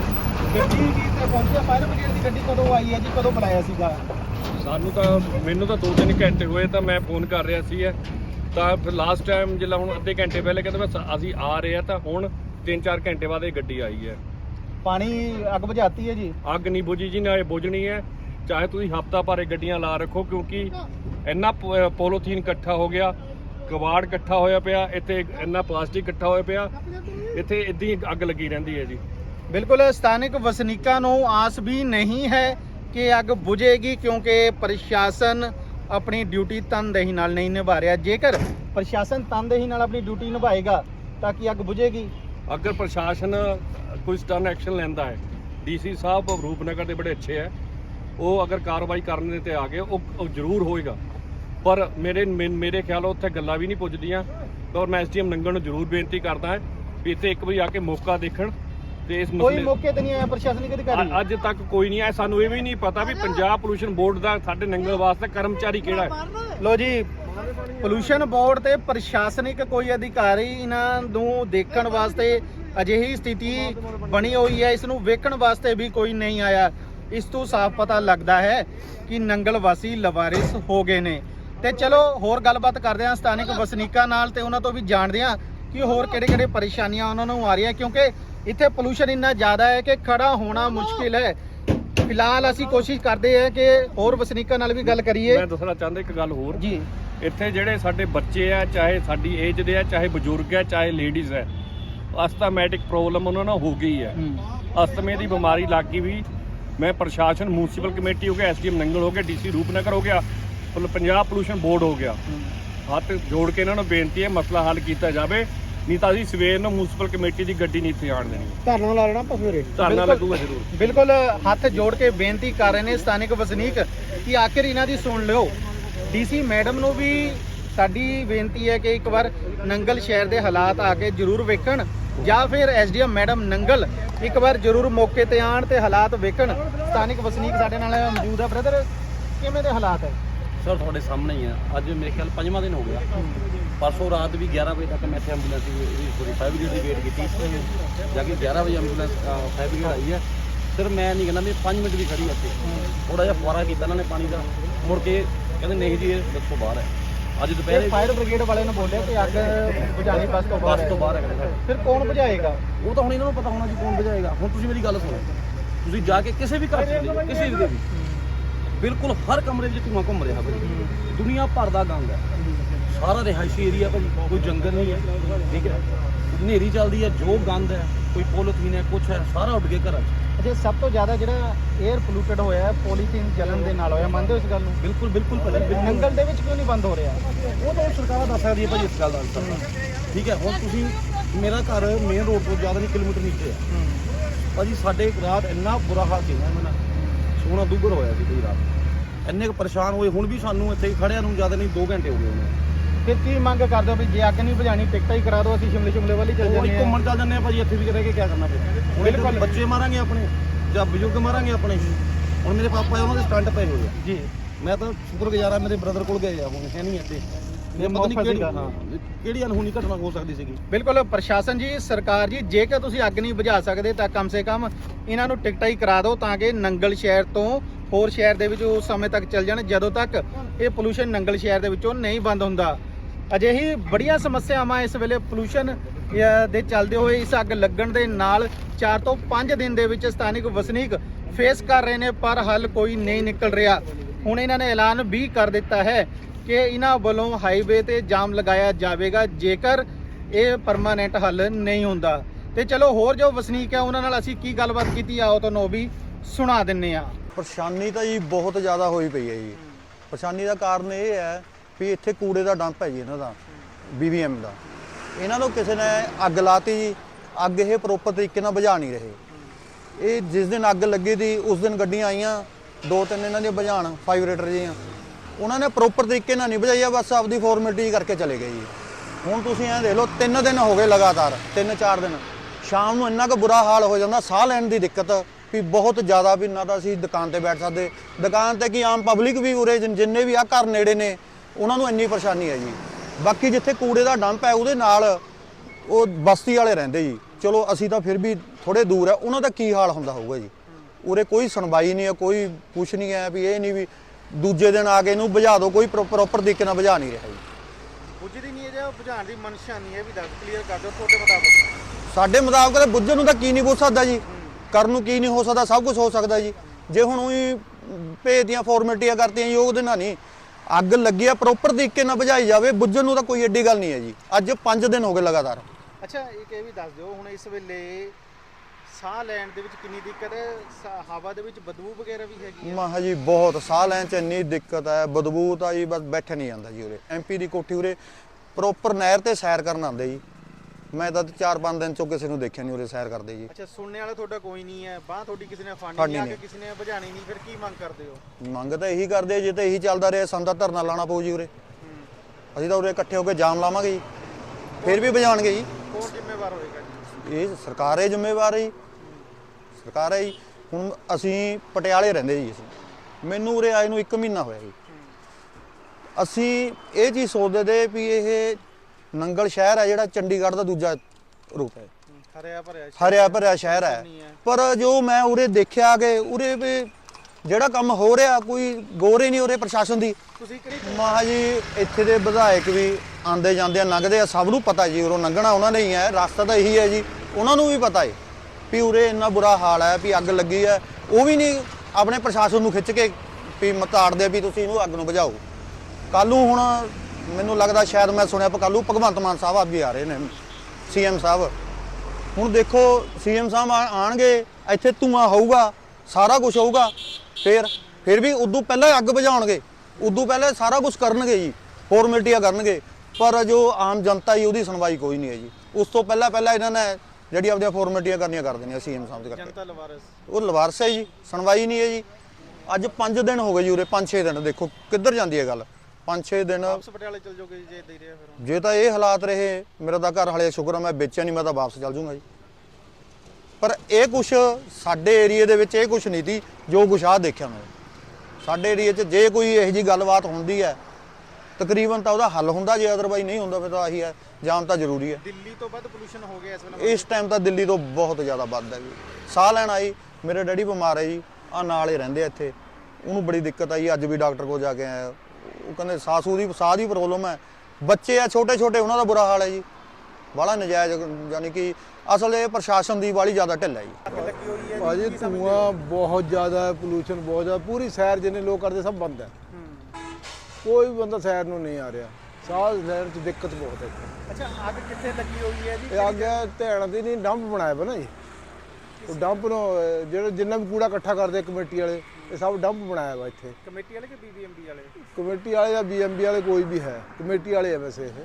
ਗੱਡੀ ਵੀ ਇੱਥੇ ਪਹੁੰਚੀ ਹੈ ਫਾਇਰ ਬ੍ਰਿਗੇਡ ਦੀ ਗੱਡੀ ਕਦੋਂ ਆਈ ਹੈ ਜੀ? ਕਦੋਂ ਬੁਲਾਇਆ ਸੀਗਾ? ਸਾਨੂੰ ਤਾਂ ਮੈਨੂੰ ਤਾਂ 2-3 ਘੰਟੇ ਹੋਏ ਤਾਂ ਮੈਂ ਫੋਨ ਕਰ ਰਿਹਾ ਸੀ ਤਾਂ ਫਿਰ ਲਾਸਟ ਟਾਈਮ ਜਿੱਲਾ ਹੁਣ ਅੱਧੇ ਘੰਟੇ ਪਹਿਲੇ ਕਹਿੰਦਾ ਬਸ ਅਸੀਂ ਆ ਰਹੇ ਆ ਤਾਂ ਹੁਣ 3-4 ਘੰਟੇ ਬਾਅਦ ਇਹ ਗੱਡੀ ਆਈ ਹੈ। ਪਾਣੀ ਅੱਗ ਬੁਝਾਤੀ ਹੈ ਜੀ? ਅੱਗ ਨਹੀਂ ਬੁਝੀ ਜੀ ਨਾ ਇਹ ਬੁਝਣੀ ਹੈ। ਚਾਹੇ ਤੁਸੀਂ ਹਫਤਾ ਭਾਰੇ ਗੱਡੀਆਂ ਲਾ ਰੱਖੋ ਕਿਉਂਕਿ ਇੰਨਾ ਪੋਲੀਥੀਨ ਇਕੱਠਾ ਹੋ ਗਿਆ ਕਬਾੜ ਇਕੱਠਾ ਹੋਇਆ ਪਿਆ ਇੱਥੇ ਇੰਨਾ ਪਲਾਸਟਿਕ ਇਕੱਠਾ ਹੋਇਆ ਪਿਆ ਇੱਥੇ ਇਦਾਂ ਹੀ ਅੱਗ ਲੱਗੀ ਰਹਿੰਦੀ ਹੈ ਜੀ। ਬਿਲਕੁਲ ਸਥਾਨਕ ਵਸਨੀਕਾਂ ਨੂੰ ਆਸ ਵੀ ਨਹੀਂ ਹੈ ਕਿ ਅੱਗ ਬੁਝੇਗੀ ਕਿਉਂਕਿ ਪ੍ਰਸ਼ਾਸਨ ਆਪਣੀ ਡਿਊਟੀ ਤਨਦੇਹੀ ਨਾਲ ਨਹੀਂ ਨਿਭਾ ਰਿਹਾ। ਜੇਕਰ ਪ੍ਰਸ਼ਾਸਨ ਤਨਦੇਹੀ ਨਾਲ ਆਪਣੀ ਡਿਊਟੀ ਨਿਭਾਏਗਾ ਤਾਂ ਕਿ ਅੱਗ ਬੁਝੇਗੀ? ਅਗਰ ਪ੍ਰਸ਼ਾਸਨ ਕੋਈ ਸਟਰਨ ਐਕਸ਼ਨ ਲੈਂਦਾ ਹੈ, ਡੀਸੀ ਸਾਹਿਬ ਰੂਪਨਗਰ ਦੇ ਬੜੇ ਅੱਛੇ ਹੈ। ਉਹ ਅਗਰ ਕਾਰਵਾਈ ਕਰਨ ਤੇ ਆ ਗਏ, ਉਹ ਜ਼ਰੂਰ ਹੋਏਗਾ। ਪਰ ਮੇਰੇ ਮੇ- ਮੇਰੇ ਖਿਆਲ ਉੱਥੇ ਗੱਲਾਂ ਵੀ ਨਹੀਂ ਪੁੱਜਦੀਆਂ। ਔਰ ਮੈਂ ਐਸਡੀਐਮ ਨੰਗਲ ਨੂੰ ਜ਼ਰੂਰ ਬੇਨਤੀ ਕਰਦਾ ਹਾਂ ਵੀ ਇੱਥੇ ਇੱਕ ਵਾਰੀ ਆ ਕੇ ਮੌਕਾ ਦੇਖਣ। ਤੇ ਇਸ ਕੋਈ ਮਸਲੇ ਮੌਕੇ ਤੇ ਨਹੀਂ ਆਇਆ ਪ੍ਰਸ਼ਾਸਨਿਕ ਅਧਿਕਾਰੀ ਅ- ਅੱਜ ਤੱਕ ਕੋਈ ਨਹੀਂ ਆਇਆ। ਸਾਨੂੰ ਇਹ ਵੀ ਨਹੀਂ ਪਤਾ ਵੀ ਪੰਜਾਬ ਪੋਲੂਸ਼ਨ ਬੋਰਡ ਦਾ ਸਾਡੇ ਨੰਗਲ ਵਾਸਤੇ ਕਰਮਚਾਰੀ ਕਿਹੜਾ ਹੈ। ਲੋ ਜੀ ਪੋਲੂਸ਼ਨ ਬੋਰਡ ਤੇ ਪ੍ਰਸ਼ਾਸਨਿਕ ਕੋਈ ਅਧਿਕਾਰੀ ਇਹਨਾਂ ਨੂੰ ਦੇਖਣ ਵਾਸਤੇ ਅਜਿਹੀ ਸਥਿਤੀ ਬਣੀ ਹੋਈ ਹੈ। ਇਸ ਨੂੰ ਵੇਖਣ ਵਾਸਤੇ ਵੀ ਕੋਈ ਨਹੀਂ ਆਇਆ। ਇਸ ਤੋਂ ਸਾਫ਼ ਪਤਾ ਲੱਗਦਾ ਹੈ ਕਿ ਨੰਗਲ ਵਾਸੀ ਲਵਾਰਿਸ ਹੋ ਗਏ ਨੇ। ਤੇ ਚਲੋ ਹੋਰ ਗੱਲਬਾਤ ਕਰਦੇ ਹਾਂ ਸਥਾਨਕ ਵਸਨੀਕਾਂ ਨਾਲ ਤੇ ਉਹਨਾਂ ਤੋਂ ਵੀ ਜਾਣਦੇ ਹਾਂ ਕਿ ਹੋਰ ਕਿਹੜੇ-ਕਿਹੜੇ ਪਰੇਸ਼ਾਨੀਆਂ ਉਹਨਾਂ ਨੂੰ ਆ ਰਹੀਆਂ ਕਿਉਂਕਿ ਇੱਥੇ ਪੋਲੂਸ਼ਨ ਇੰਨਾ ਜ਼ਿਆਦਾ ਹੈ ਕਿ ਖੜਾ ਹੋਣਾ ਮੁਸ਼ਕਿਲ ਹੈ। ਫਿਲਹਾਲ ਅਸੀਂ ਕੋਸ਼ਿਸ਼ ਕਰਦੇ ਹਾਂ ਕਿ ਹੋਰ ਵਸਨੀਕਾਂ ਨਾਲ ਵੀ ਗੱਲ ਕਰੀਏ। ਮੈਂ ਦੱਸਣਾ ਚਾਹੁੰਦਾ ਇੱਕ ਗੱਲ ਹੋਰ। ਜੀ। ਇੱਥੇ ਜਿਹੜੇ ਸਾਡੇ ਬੱਚੇ ਆ ਚਾਹੇ ਸਾਡੀ ਏਜ ਦੇ ਆ ਚਾਹੇ ਬਜ਼ੁਰਗ ਆ ਚਾਹੇ ਲੇਡੀਜ਼ ਆ ਅਸਥਮੈਟਿਕ ਪ੍ਰੋਬਲਮ ਉਹਨਾਂ ਨੂੰ ਹੋ ਗਈ ਹੈ। ਅਸਥਮੇ ਦੀ ਬਿਮਾਰੀ ਲੱਗ ਗਈ ਵੀ ਮੈਂ ਪ੍ਰਸ਼ਾਸਨ ਮਿਊਨਿਸਪਲ ਕਮੇਟੀ ਹੋ ਗਿਆ ਐਸਡੀਐਮ ਨੰਗਲ ਹੋ ਗਿਆ ਡੀਸੀ ਰੂਪਨਗਰ ਹੋ ਗਿਆ ਪੰਜਾਬ ਪੋਲੂਸ਼ਨ ਬੋਰਡ ਹੋ ਗਿਆ। ਹੱਥ ਜੋੜ ਕੇ ਇਹਨਾਂ ਨੂੰ ਬੇਨਤੀ ਹੈ ਮਸਲਾ ਹੱਲ ਕੀਤਾ ਜਾਵੇ। ਨਹੀਂ ਤਾਂ ਅਸੀਂ ਸਵੇਰ ਨੂੰ ਮਿਊਨਿਸਪਲ ਕਮੇਟੀ ਦੀ ਗੱਡੀ ਨਹੀਂ ਇੱਥੇ ਆਣ ਦੇਣੀ। ਧਰਨਾ ਲਾ ਲੈਣਾ ਆਪਾਂ ਸਵੇਰੇ। ਧਰਨਾ। ਲੱਗੂਗਾ ਜ਼ਰੂਰ। ਬਿਲਕੁਲ ਹੱਥ ਜੋੜ ਕੇ ਬੇਨਤੀ ਕਰ ਰਹੇ ਨੇ ਸਥਾਨਕ ਵਸਨੀਕ ਕਿ ਆਖਿਰ ਇਹਨਾਂ ਦੀ ਸੁਣ ਲਿਓ। ਡੀਸੀ ਮੈਡਮ ਨੂੰ ਵੀ ਸਾਡੀ ਬੇਨਤੀ ਹੈ ਕਿ ਇੱਕ ਵਾਰ ਨੰਗਲ ਸ਼ਹਿਰ ਦੇ ਹਾਲਾਤ ਆ ਕੇ ਜ਼ਰੂਰ ਵੇਖਣ ਜਾਂ ਫਿਰ ਐਸਡੀਐਮ ਮੈਡਮ ਨੰਗਲ ਇੱਕ ਵਾਰ ਜ਼ਰੂਰ ਮੌਕੇ ਤੇ ਆਣ ਤੇ ਹਾਲਾਤ ਵੇਖਣ। ਸਥਾਨਿਕ ਵਸਨੀਕ ਸਾਡੇ ਨਾਲ ਮੌਜੂਦ ਹੈ ਬ੍ਰਦਰ ਕਿਵੇਂ ਦੇ ਹਾਲਾਤ ਹੈ? ਸਰ ਤੁਹਾਡੇ ਸਾਹਮਣੇ ਹੀ ਆ। ਅੱਜ ਮੇਰੇ ਖਿਆਲ ਪੰਜਵਾਂ ਦਿਨ ਹੋ ਗਿਆ। ਪਰਸੋਂ ਰਾਤ ਵੀ 11 ਵਜੇ ਤੱਕ ਮੈਂ ਇੱਥੇ ਐਂਬੂਲੈਂਸ ਦੀ ਸੋਰੀ ਫਾਇਰ ਬ੍ਰਿਗੇਡ ਦੀ ਵੇਟ ਕੀਤੀ। ਜਾ ਕੇ 11 ਵਜੇ ਐਂਬੂਲੈਂਸ ਫਾਇਰ ਬ੍ਰਿਗੇਡ ਆਈ ਹੈ। ਸਰ ਮੈਂ ਨਹੀਂ ਕਹਿੰਦਾ ਵੀ 5 ਮਿੰਟ ਵੀ ਖੜੀ ਇੱਥੇ। ਥੋੜਾ ਜਿਹਾ ਫੁਆਰਾ ਕੀਤਾ ਇਹਨਾਂ ਨੇ ਪਾਣੀ ਦਾ। ਮੁੜ ਕੇ ਕਹਿੰਦੇ ਨਹੀਂ ਜੀ ਇਹ ਦੱਸੋ ਬਾਹਰ ਹੈ। ਅੱਜ ਦੁਪਹਿਰੇ ਫਾਇਰ ਬ੍ਰਿਗੇਡ ਵਾਲੇ ਨੇ ਬੋਲਿਆ ਕਿ ਅੱਗ ਬੁਝਾਣੀ ਬਸ ਤੋਂ ਬਾਹਰ ਬੱਸ ਤੋਂ ਹੈ ਬਾਹਰ ਹੈ। ਫਿਰ ਕੌਣ ਬੁਝਾਏਗਾ ਉਹ ਤਾਂ ਹੁਣ ਇਹਨਾਂ ਨੂੰ ਪਤਾ ਹੋਣਾ ਜੀ ਕੌਣ ਬੁਝਾਏਗਾ ਹੁਣ ਤੁਸੀਂ ਮੇਰੀ ਗੱਲ ਸੁਣੋ। ਤੁਸੀਂ ਜਾ ਕੇ ਕਿਸੇ ਵੀ ਘਰ ਕਿਸੇ ਵੀ ਦੇ ਵੀ ਬਿਲਕੁਲ ਹਰ ਕਮਰੇ ਵਿੱਚ ਧੂਆਂ ਘੁੰਮ ਰਿਹਾ ਭਾਜੀ ਦੁਨੀਆ ਭਰ ਦਾ ਗੰਦ ਹੈ। ਸਾਰਾ ਰਿਹਾਇਸ਼ੀ ਏਰੀਆ ਭਾਜੀ ਕੋਈ ਜੰਗਲ ਨਹੀਂ ਹੈ ਠੀਕ ਹੈ? ਹਨੇਰੀ ਚੱਲਦੀ ਹੈ ਜੋ ਗੰਦ ਹੈ ਕੋਈ ਪੋਲੀਥੀਨ ਹੈ ਕੁਛ ਹੈ ਸਾਰਾ ਉੱਡ ਕੇ ਘਰਾਂ 'ਚ। ਅਜੇ ਸਭ ਤੋਂ ਜ਼ਿਆਦਾ ਜਿਹੜਾ 에ਅਰ ਪੋਲੂਟਡ ਹੋਇਆ ਹੈ ਪੋਲੀਥੀਨ ਜਲਣ ਦੇ ਨਾਲ ਹੋਇਆ ਮੰਨਦੇ ਹੋ ਇਸ ਗੱਲ ਨੂੰ? ਬਿਲਕੁਲ ਬਿਲਕੁਲ ਭਾਜੀ। ਨੰਗਲ ਦੇ ਵਿੱਚ ਕਿਉਂ ਨਹੀਂ ਬੰਦ ਹੋ ਰਿਹਾ? ਉਹ ਤਾਂ ਸਰਕਾਰ ਦੱਸ ਸਕਦੀ ਹੈ ਭਾਜੀ ਇਸ ਗੱਲ ਦਾ answer। ਠੀਕ ਹੈ ਹੁਣ ਤੁਸੀਂ ਮੇਰਾ ਘਰ ਮੇਨ ਰੋਡ ਤੋਂ ਜ਼ਿਆਦਾ ਨਹੀਂ ਕਿਲੋਮੀਟਰ ਨੀਚੇ ਹੈ। ਭਾਜੀ ਸਾਡੇ ਰਾਤ ਇੰਨਾ ਬੁਰਾ ਹਾਲ ਸੀ ਨਾ ਸੋਨਾ ਦੁੱਗਰ ਹੋਇਆ ਸੀ ਕੋਈ ਰਾਤ। ਇੰਨੇ ਕੁ ਪਰੇਸ਼ਾਨ ਹੋਏ ਹੁਣ ਵੀ ਸਾਨੂੰ ਇੱਥੇ ਖੜਿਆਂ ਨੂੰ ਜ਼ਿਆਦਾ ਨਹੀਂ 2 ਘੰਟੇ ਹੋ ਗਏ ਉਹਨੇ। ਫਿਰ ਕੀ ਮੰਗ ਕਰਦੇ ਹੋ ਵੀ ਜੇ ਅੱਗ ਨਹੀਂ ਬੁਝਾਣੀ ਟਿਕਟਾਂ ਹੀ ਕਰਾ ਦਿਓ ਅਸੀਂ ਸ਼ਿਮਲੇ ਸ਼ਿਮਲੇ ਵੱਲ ਹੀ ਚੱਲ ਉਹ ਜਾਂਦੇ ਹੀ ਹਾਂ। ਘੁੰਮਣ ਚੱਲ ਜੰਨੇ ਆ ਭਾਜੀ ਇੱਥੇ ਵੀ ਰਹਿ ਕੇ ਕੀ ਕਰਨਾ ਫਿਰ? ਹੁਣ ਬਿਲਕੁਲ। ਬੱਚੇ ਮਾਰਾਂਗੇ ਆਪਣੇ ਜਾਂ ਬਜ਼ੁਰਗ ਮਾਰਾਂਗੇ ਆਪਣੇ। ਹੁਣ ਮੇਰੇ ਪਾਪਾ ਆ ਉਹਨਾਂ ਦੇ ਸਟੰਟ ਪਏ ਹੋਏ ਆ। ਜੀ। ਮੈਂ ਤਾਂ ਸ਼ੁਕਰਗੁਜ਼ਾਰ ਆ ਮੇਰੇ ਬ੍ਰਦਰ ਕੋਲ ਗਏ ਆ ਹੁਣ ਹੈ ਨਹੀਂ ਇੱਥੇ। ਮੈਂ ਪਤਾ ਨਹੀਂ ਮੌਕਾ ਕਿਹੜੀ ਸੀਗਾ। ਹਾਂ। ਕਿਹੜੀ ਅਨਹੋਣੀ ਘਟਨਾ ਹੋ ਸਕਦੀ ਸੀਗੀ? ਬਿਲਕੁਲ ਪ੍ਰਸ਼ਾਸਨ ਜੀ ਸਰਕਾਰ ਜੀ ਜੇਕਰ ਤੁਸੀਂ ਅੱਗ ਨਹੀਂ ਬੁਝਾ ਸਕਦੇ ਤਾਂ ਕਮ ਸੇ ਕਮ ਇਹਨਾਂ ਨੂੰ ਟਿਕਟਾਂ ਹੀ ਕਰਾ ਦਿਓ ਤਾਂ ਕਿ ਨੰਗਲ ਸ਼ਹਿਰ ਤੋਂ ਹੋਰ ਸ਼ਹਿਰ ਦੇ ਵਿੱਚ ਉਸ ਸਮੇਂ ਤੱਕ ਚੱਲ ਜਾਣ। ਜਦੋਂ ਤੱਕ ਇਹ ਪੋਲੂਸ਼ਨ ਨੰਗਲ ਸ਼ਹਿਰ ਦੇ ਵਿੱਚੋਂ ਨਹੀਂ ਬੰਦ ਹੁੰਦਾ। ਅਜਿਹੀ ਬੜੀਆਂ ਸਮੱਸਿਆਵਾਂ ਇਸ ਵੇਲੇ ਪੋਲੂਸ਼ਨ ਦੇ ਚੱਲਦੇ ਹੋਏ ਇਸ ਅੱਗ ਲੱਗਣ ਦੇ ਨਾਲ 4 ਤੋਂ 5 ਦਿਨ ਦੇ ਵਿੱਚ ਸਥਾਨਿਕ ਵਸਨੀਕ ਫੇਸ ਕਰ ਰਹੇ ਨੇ ਪਰ ਹੱਲ ਕੋਈ ਨਹੀਂ ਨਿਕਲ ਰਿਹਾ। ਹੁਣ ਇਹਨਾਂ ਨੇ ਐਲਾਨ ਵੀ ਕਰ ਦਿੱਤਾ ਹੈ ਕਿ ਇਹਨਾਂ ਵੱਲੋਂ ਹਾਈਵੇ ਤੇ ਜਾਮ ਲਗਾਇਆ ਜਾਵੇਗਾ, ਜੇਕਰ ਇਹ ਪਰਮਾਨੈਂਟ ਹੱਲ ਨਹੀਂ ਹੁੰਦਾ। ਤੇ ਚਲੋ, ਹੋਰ ਜੋ ਵਸਨੀਕ ਹੈ, ਉਹਨਾਂ ਨਾਲ ਅਸੀਂ ਕੀ ਗੱਲਬਾਤ ਕੀਤੀ, ਆਓ ਤੁਹਾਨੂੰ ਉਹ ਵੀ ਸੁਣਾ ਦਿੰਨੇ ਆ ਪਰੇਸ਼ਾਨੀ ਤਾਂ ਜੀ ਬਹੁਤ ਜ਼ਿਆਦਾ ਹੋਈ ਪਈ ਹੈ ਜੀ। ਪਰੇਸ਼ਾਨੀ ਦਾ ਕਾਰਨ ਇਹ ਹੈ ਵੀ ਇੱਥੇ ਕੂੜੇ ਦਾ ਡੰਪ ਹੈ ਜੀ ਇਹਨਾਂ ਦਾ BVM ਦਾ। ਇਹਨਾਂ ਨੂੰ ਕਿਸੇ ਨੇ ਅੱਗ ਲਾਤੀ ਜੀ ਅੱਗ ਇਹ ਪ੍ਰੋਪਰ ਤਰੀਕੇ ਨਾਲ ਬੁਝਾ ਨਹੀਂ ਰਹੇ। ਇਹ ਜਿਸ ਦਿਨ ਅੱਗ ਲੱਗੀ ਦੀ, ਉਸ ਦਿਨ ਗੱਡੀਆਂ ਆਈਆਂ, ਦੋ ਤਿੰਨ ਇਹਨਾਂ ਦੀਆਂ ਬੁਝਾਉਣ ਫਾਈਬਰੇਟਰ ਜੀਆਂ ਉਹਨਾਂ ਨੇ ਪ੍ਰੋਪਰ ਤਰੀਕੇ ਨਾਲ ਨਹੀਂ ਬੁਝਾਈਆ ਬਸ ਆਪਦੀ ਫਾਰਮੈਲਿਟੀ ਕਰਕੇ ਚਲੇ ਗਏ ਜੀ। ਹੁਣ ਤੁਸੀਂ ਐਂ ਦੇਖ ਲਓ, ਤਿੰਨ ਦਿਨ ਹੋ ਗਏ ਲਗਾਤਾਰ, ਤਿੰਨ ਚਾਰ ਦਿਨ। ਸ਼ਾਮ ਨੂੰ ਇੰਨਾ ਕੁ ਬੁਰਾ ਹਾਲ ਹੋ ਜਾਂਦਾ, ਸਾਹ ਲੈਣ ਦੀ ਦਿੱਕਤ ਵੀ ਬਹੁਤ ਜ਼ਿਆਦਾ ਵੀ ਨਾ ਤਾਂ ਅਸੀਂ ਦੁਕਾਨ ਤੇ ਬੈਠ ਸਕਦੇ। ਦੁਕਾਨ ਤੇ ਕੀ ਆਮ ਪਬਲਿਕ ਵੀ ਉਰੇ, ਜਿੰਨੇ ਵੀ ਆ ਘਰ ਨੇੜੇ ਨੇ, ਉਹਨਾਂ ਨੂੰ ਇੰਨੀ ਪਰੇਸ਼ਾਨੀ ਹੈ ਜੀ। ਬਾਕੀ ਜਿੱਥੇ ਕੂੜੇ ਦਾ ਡੰਪ ਹੈ, ਉਹਦੇ ਨਾਲ ਉਹ ਬਸਤੀ ਵਾਲੇ ਰਹਿੰਦੇ ਜੀ। ਚਲੋ, ਅਸੀਂ ਤਾਂ ਫਿਰ ਵੀ ਥੋੜੇ ਦੂਰ ਹੈ ਉਹਨਾਂ ਦਾ ਕੀ ਹਾਲ ਹੁੰਦਾ ਹੋਊਗਾ ਜੀ। ਉਰੇ ਕੋਈ ਸੁਣਵਾਈ ਨਹੀਂ ਹੈ, ਕੋਈ ਕੁਛ ਨਹੀਂ ਹੈ ਵੀ ਇਹ ਨਹੀਂ ਵੀ ਦੂਜੇ ਦਿਨ ਆ ਕੇ ਇਹਨੂੰ ਬੁਝਾ ਦਿਓ ਕੋਈ ਪ੍ਰੋਪਰ ਤਰੀਕੇ ਨਾਲ ਬੁਝਾ ਨਹੀਂ ਰਿਹਾ ਜੀ। ਬੁੱਝਦੀ ਨਹੀਂ ਜੇ ਬੁਝਾਉਣ ਦੀ ਮਨਸ਼ਾ ਨਹੀਂ ਹੈ ਵੀ ਦੱਸ ਕਲੀਅਰ ਕਰ ਦਿਓ ਤੁਹਾਡੇ ਮੁਤਾਬਕ। ਸਾਡੇ ਮੁਤਾਬਕ ਤਾਂ ਬੁੱਝਣ ਨੂੰ ਤਾਂ ਕੀ ਨਹੀਂ ਬੁੱਝ ਸਕਦਾ ਜੀ ਕਰਨ ਨੂੰ ਕੀ ਨਹੀਂ ਹੋ ਸਕਦਾ ਸਭ ਕੁਝ ਹੋ ਸਕਦਾ ਜੀ। ਜੇ ਹੁਣ ਉਹੀ ਭੇਜ ਦੀਆਂ ਫਾਰਮੈਲਿਟੀਆਂ ਕਰਤੀਆਂ ਜੀ ਉਹਦੇ ਨਾਲ ਨਹੀਂ। ਅੱਗ ਲੱਗੀ ਆ ਪ੍ਰੋਪਰ ਤਰੀਕੇ ਨਾਲ ਬੁਝਾਈ ਜਾਵੇ ਬੁੱਝਣ ਨੂੰ ਤਾਂ ਕੋਈ ਐਡੀ ਗੱਲ ਨਹੀਂ ਹੈ ਜੀ। ਅੱਜ 5 ਦਿਨ ਹੋ ਗਏ ਲਗਾਤਾਰ। ਅੱਛਾ ਇੱਕ ਇਹ ਵੀ ਦੱਸ ਦਿਓ ਹੁਣ ਇਸ ਵੇਲੇ ਸਾਹ ਲੈਣ ਦੇ ਵਿੱਚ ਕਿੰਨੀ ਦਿੱਕਤ ਹੈ? ਸਾ- ਹਵਾ ਦੇ ਵਿੱਚ ਬਦਬੂ ਵਗੈਰਾ ਵੀ ਹੈਗੀ ਹੈ? ਮਹਾ ਜੀ ਬਹੁਤ ਸਾਹ ਲੈਣ ਚ ਇੰਨੀ ਦਿੱਕਤ ਹੈ ਬਦਬੂ ਤਾਂ ਜੀ ਬਸ ਬੈਠੇ ਨਹੀਂ ਜਾਂਦਾ ਜੀ ਉਰੇ। ਐਮਪੀ ਦੀ ਕੋਠੀ ਉਰੇ ਪ੍ਰੋਪਰ ਨਹਿਰ ਤੇ ਸੈਰ ਕਰਨ ਆਉਂਦੇ ਜੀ। ਮੈਂ ਤਾਂ 4-5 ਦਿਨ ਚੋਂ ਕਿਸੇ ਨੂੰ ਦੇਖਿਆ ਨਹੀਂ ਉਰੇ ਸੈਰ ਕਰਦੇ ਜੀ। ਅੱਛਾ ਸੁਣਨੇ ਵਾਲਾ ਤੁਹਾਡਾ ਕੋਈ ਨਹੀਂ ਹੈ ਬਾਹ ਤੁਹਾਡੀ ਕਿਸੇ ਨੇ ਫੜਨੀ ਨਹੀਂ ਆ ਕੇ ਨਹੀਂ। ਕਿਸੇ ਨੇ ਬੁਝਾਣੀ ਨਹੀਂ ਫਿਰ ਕੀ ਮੰਗ ਕਰਦੇ ਹੋ? ਮੰਗ ਤਾਂ ਇਹੀ ਕਰਦੇ ਆ, ਜੇ ਤਾਂ ਇਹੀ ਚੱਲਦਾ ਰਿਹਾ ਸਾਨੂੰ ਤਾਂ ਧਰਨਾ ਲਾਣਾ ਪਊ ਜੀ ਉਰੇ। ਅਸੀਂ ਤਾਂ ਉਰੇ ਇਕੱਠੇ ਹੋ ਕੇ ਜਾਮ ਲਾਵਾਂਗੇ ਜੀ। ਫਿਰ ਵੀ ਬੁਝਾਉਣਗੇ ਜੀ। ਕੌਣ ਜ਼ਿੰਮੇਵਾਰ ਹੋਏਗਾ ਜੀ? ਇਹ ਸਰਕਾਰ ਹੈ ਜ਼ਿੰਮੇਵਾਰ ਹੈ ਜੀ। ਸਰਕਾਰ ਹੈ ਜੀ। ਹੁਣ ਅਸੀਂ ਪਟਿਆਲੇ ਰਹਿੰਦੇ ਜੀ ਅਸੀਂ। ਮੈਨੂੰ ਉਰੇ ਆਏ ਨੂੰ 1 ਮਹੀਨਾ ਹੋਇਆ ਜੀ। ਅਸੀਂ ਇਹ ਚੀਜ਼ ਸੋਚਦੇ ਤੇ ਵੀ ਇਹ ਨੰਗਲ ਸ਼ਹਿਰ ਹੈ ਜਿਹੜਾ ਚੰਡੀਗੜ੍ਹ ਦਾ ਦੂਜਾ ਰੂਪ ਹੈ। ਹਰਿਆ ਭਰਿਆ ਹਰਿਆ ਭਰਿਆ ਸ਼ਹਿਰ ਹੈ। ਪਰ ਜੋ ਮੈਂ ਉਰੇ ਦੇਖਿਆ ਕਿ ਉਰੇ ਵੀ ਜਿਹੜਾ ਕੰਮ ਹੋ ਰਿਹਾ ਕੋਈ ਗੌਰ ਨਹੀਂ ਉਰੇ ਪ੍ਰਸ਼ਾਸਨ ਦੀ। ਮਹਾ ਜੀ ਇੱਥੇ ਦੇ ਵਿਧਾਇਕ ਵੀ ਆਂਦੇ ਜਾਂਦੇ ਆ ਲੰਘਦੇ ਆ ਸਭ ਨੂੰ ਪਤਾ ਜੀ। ਉਰੋਂ ਲੰਘਣਾ ਉਹਨਾਂ ਨੇ ਹੀ ਹੈ ਰਸਤਾ ਤਾਂ ਇਹੀ ਹੈ ਜੀ। ਉਹਨਾਂ ਨੂੰ ਵੀ ਪਤਾ ਹੈ। ਵੀ ਉਰੇ ਇੰਨਾ ਬੁਰਾ ਹਾਲ ਹੈ ਵੀ ਅੱਗ ਲੱਗੀ ਹੈ, ਉਹ ਵੀ ਨਹੀਂ ਆਪਣੇ ਪ੍ਰਸ਼ਾਸਨ ਨੂੰ ਖਿੱਚ ਕੇ ਵੀ ਮਤਾੜਦੇ ਵੀ ਤੁਸੀਂ ਇਹਨੂੰ ਅੱਗ ਨੂੰ ਬੁਝਾਓ। ਕੱਲ ਨੂੰ ਹੁਣ ਮੈਨੂੰ ਲੱਗਦਾ ਸ਼ਾਇਦ ਮੈਂ ਸੁਣਿਆ ਕੱਲ ਨੂੰ ਭਗਵੰਤ ਮਾਨ ਸਾਹਿਬ ਅੱਗੇ ਆ ਰਹੇ ਨੇ, ਸੀਐਮ ਸਾਹਿਬ। ਹੁਣ ਦੇਖੋ, ਸੀਐਮ ਸਾਹਿਬ ਆ- ਆਣਗੇ, ਇੱਥੇ ਧੂਆਂ ਹੋਊਗਾ, ਸਾਰਾ ਕੁਝ ਹੋਊਗਾ, ਫਿਰ ਫਿਰ ਵੀ ਉਦੋਂ ਪਹਿਲਾਂ ਅੱਗ ਬੁਝਾਉਣਗੇ, ਉਦੋਂ ਪਹਿਲਾਂ ਸਾਰਾ ਕੁਝ ਕਰਨਗੇ ਜੀ ਫਾਰਮੈਲਿਟੀਆਂ ਕਰਨਗੇ, ਪਰ ਜੋ ਆਮ ਜਨਤਾ ਹੀ ਉਹਦੀ ਸੁਣਵਾਈ ਕੋਈ ਨਹੀਂ ਹੈ ਜੀ। ਉਸ ਤੋਂ ਪਹਿਲਾਂ ਪਹਿਲਾਂ ਇਹਨਾਂ ਨੇ ਜਿਹੜੀ ਆਪਣੀਆਂ ਫਾਰਮੈਲਿਟੀਆਂ ਕਰਨੀਆਂ ਕਰ ਦੇਣੀਆਂ ਸੀਐਮ ਸਾਹਿਬ ਦੇ ਕਰਕੇ। ਜਨਤਾ ਲਵਾਰਸ। ਉਹ ਲਵਾਰਸ ਹੈ ਜੀ ਸੁਣਵਾਈ ਨਹੀਂ ਹੈ ਜੀ। ਅੱਜ 5 ਦਿਨ ਹੋ ਗਏ ਜੀ ਉਰੇ 5-6 ਦਿਨ ਦੇਖੋ ਕਿੱਧਰ ਜਾਂਦੀ ਹੈ ਗੱਲ। 5-6 ਦਿਨ ਵਾਪਸ ਪਟਿਆਲੇ ਚਲ ਜਾਓਗੇ ਜੇ ਦੇ ਰਿਹਾ ਫਿਰ ਜੇ ਤਾਂ ਇਹ ਹਾਲਾਤ ਰਹੇ ਮੇਰਾ ਤਾਂ ਘਰ ਹਲੇ ਸ਼ੁਕਰ ਆ ਮੈਂ ਵੇਚਿਆ ਨਹੀਂ ਮੈਂ ਤਾਂ ਵਾਪਸ ਚੱਲ ਜੂੰਗਾ ਜੀ। ਪਰ ਇਹ ਕੁਛ ਸਾਡੇ ਏਰੀਏ ਦੇ ਵਿੱਚ ਇਹ ਕੁਛ ਨਹੀਂ ਸੀ ਜੋ ਕੁਛ ਆ ਦੇਖਿਆ ਮੈਂ। ਸਾਡੇ ਏਰੀਏ 'ਚ ਜੇ ਕੋਈ ਇਹੋ ਜੀ ਗੱਲਬਾਤ ਹੁੰਦੀ ਹੈ ਤਕਰੀਬਨ ਤਾਂ ਉਹਦਾ ਹੱਲ ਹੁੰਦਾ ਜੇ ਅਦਰਵਾਈਜ਼ ਨਹੀਂ ਹੁੰਦਾ ਫਿਰ ਤਾਂ ਆਹੀ ਹੈ ਜਾਮ ਤਾਂ ਜ਼ਰੂਰੀ ਹੈ। ਦਿੱਲੀ ਤੋਂ ਵੱਧ ਪੋਲੂਸ਼ਨ ਹੋ ਗਿਆ ਇਸ ਵੇਲੇ ਇਸ ਟਾਈਮ ਤਾਂ ਦਿੱਲੀ ਤੋਂ ਬਹੁਤ ਜ਼ਿਆਦਾ ਵੱਧ ਹੈ ਜੀ। ਸਾਹ ਲੈਣ ਆਈ ਮੇਰੇ ਡੈਡੀ ਬਿਮਾਰ ਹੈ ਜੀ ਆ ਨਾਲ ਹੀ ਰਹਿੰਦੇ ਆ ਇੱਥੇ। ਉਹਨੂੰ ਬੜੀ ਦਿੱਕਤ ਆਈ ਅੱਜ ਵੀ ਡਾਕਟਰ ਕੋਲ ਜਾ ਕੇ ਆਇਆ। ਉਹ ਕਹਿੰਦੇ ਸਾਹ ਸੂਹ ਦੀ ਸਾਹ ਦੀ ਪ੍ਰੋਬਲਮ ਹੈ। ਬੱਚੇ ਆ ਛੋਟੇ ਛੋਟੇ ਉਹਨਾਂ ਦਾ ਬੁਰਾ ਹਾਲ ਹੈ ਜੀ। ਬਾਹਲਾ ਨਜਾਇਜ਼ ਯਾਨੀ ਕਿ ਅਸਲ ਇਹ ਪ੍ਰਸ਼ਾਸਨ ਦੀ ਬਾਹਲੀ ਜ਼ਿਆਦਾ ਢਿੱਲ ਹੈ ਜੀ। ਭਾਜੀ ਧੂਆਂ ਬਹੁਤ ਜ਼ਿਆਦਾ ਹੈ ਪੋਲੂਸ਼ਨ ਬਹੁਤ ਜ਼ਿਆਦਾ। ਪੂਰੀ ਸੈਰ ਜਿੰਨੇ ਲੋਕ ਕਰਦੇ ਸਭ ਬੰਦ ਹੈ। ਕੋਈ ਵੀ ਬੰਦਾ ਸੈਰ ਨੂੰ ਨਹੀਂ ਆ ਰਿਹਾ। ਸਾਹ ਲੈਣ 'ਚ ਦਿੱਕਤ ਬਹੁਤ ਹੈ। ਅੱਛਾ ਅੱਗ ਕਿੱਥੇ ਲੱਗੀ ਹੋਈ ਹੈ ਜੀ? ਇਹ ਅੱਗੇ ਧੈਣ ਦੀ ਨਹੀਂ ਡੰਪ ਬਣਾਇਆ ਵਾ ਨਾ ਜੀ। ਉਹ ਡੰਪ ਨੂੰ ਅਹ, ਜਿਹੜਾ ਜਿੰਨਾ ਵੀ ਕੂੜਾ ਇਕੱਠਾ ਕਰਦੇ ਕਮੇਟੀ ਵਾਲੇ ਇਹ ਸਭ ਡੰਪ ਬਣਾਇਆ ਵਾ ਇੱਥੇ। ਕਮੇਟੀ ਵਾਲੇ ਕਿ ਬੀਬੀਐਮਬੀ ਵਾਲੇ? ਕਮੇਟੀ ਵਾਲੇ ਜਾਂ ਬੀਐਮਬੀ ਵਾਲੇ ਕੋਈ ਵੀ ਹੈ। ਕਮੇਟੀ ਵਾਲੇ ਹੈ ਵੈਸੇ ਇਹ।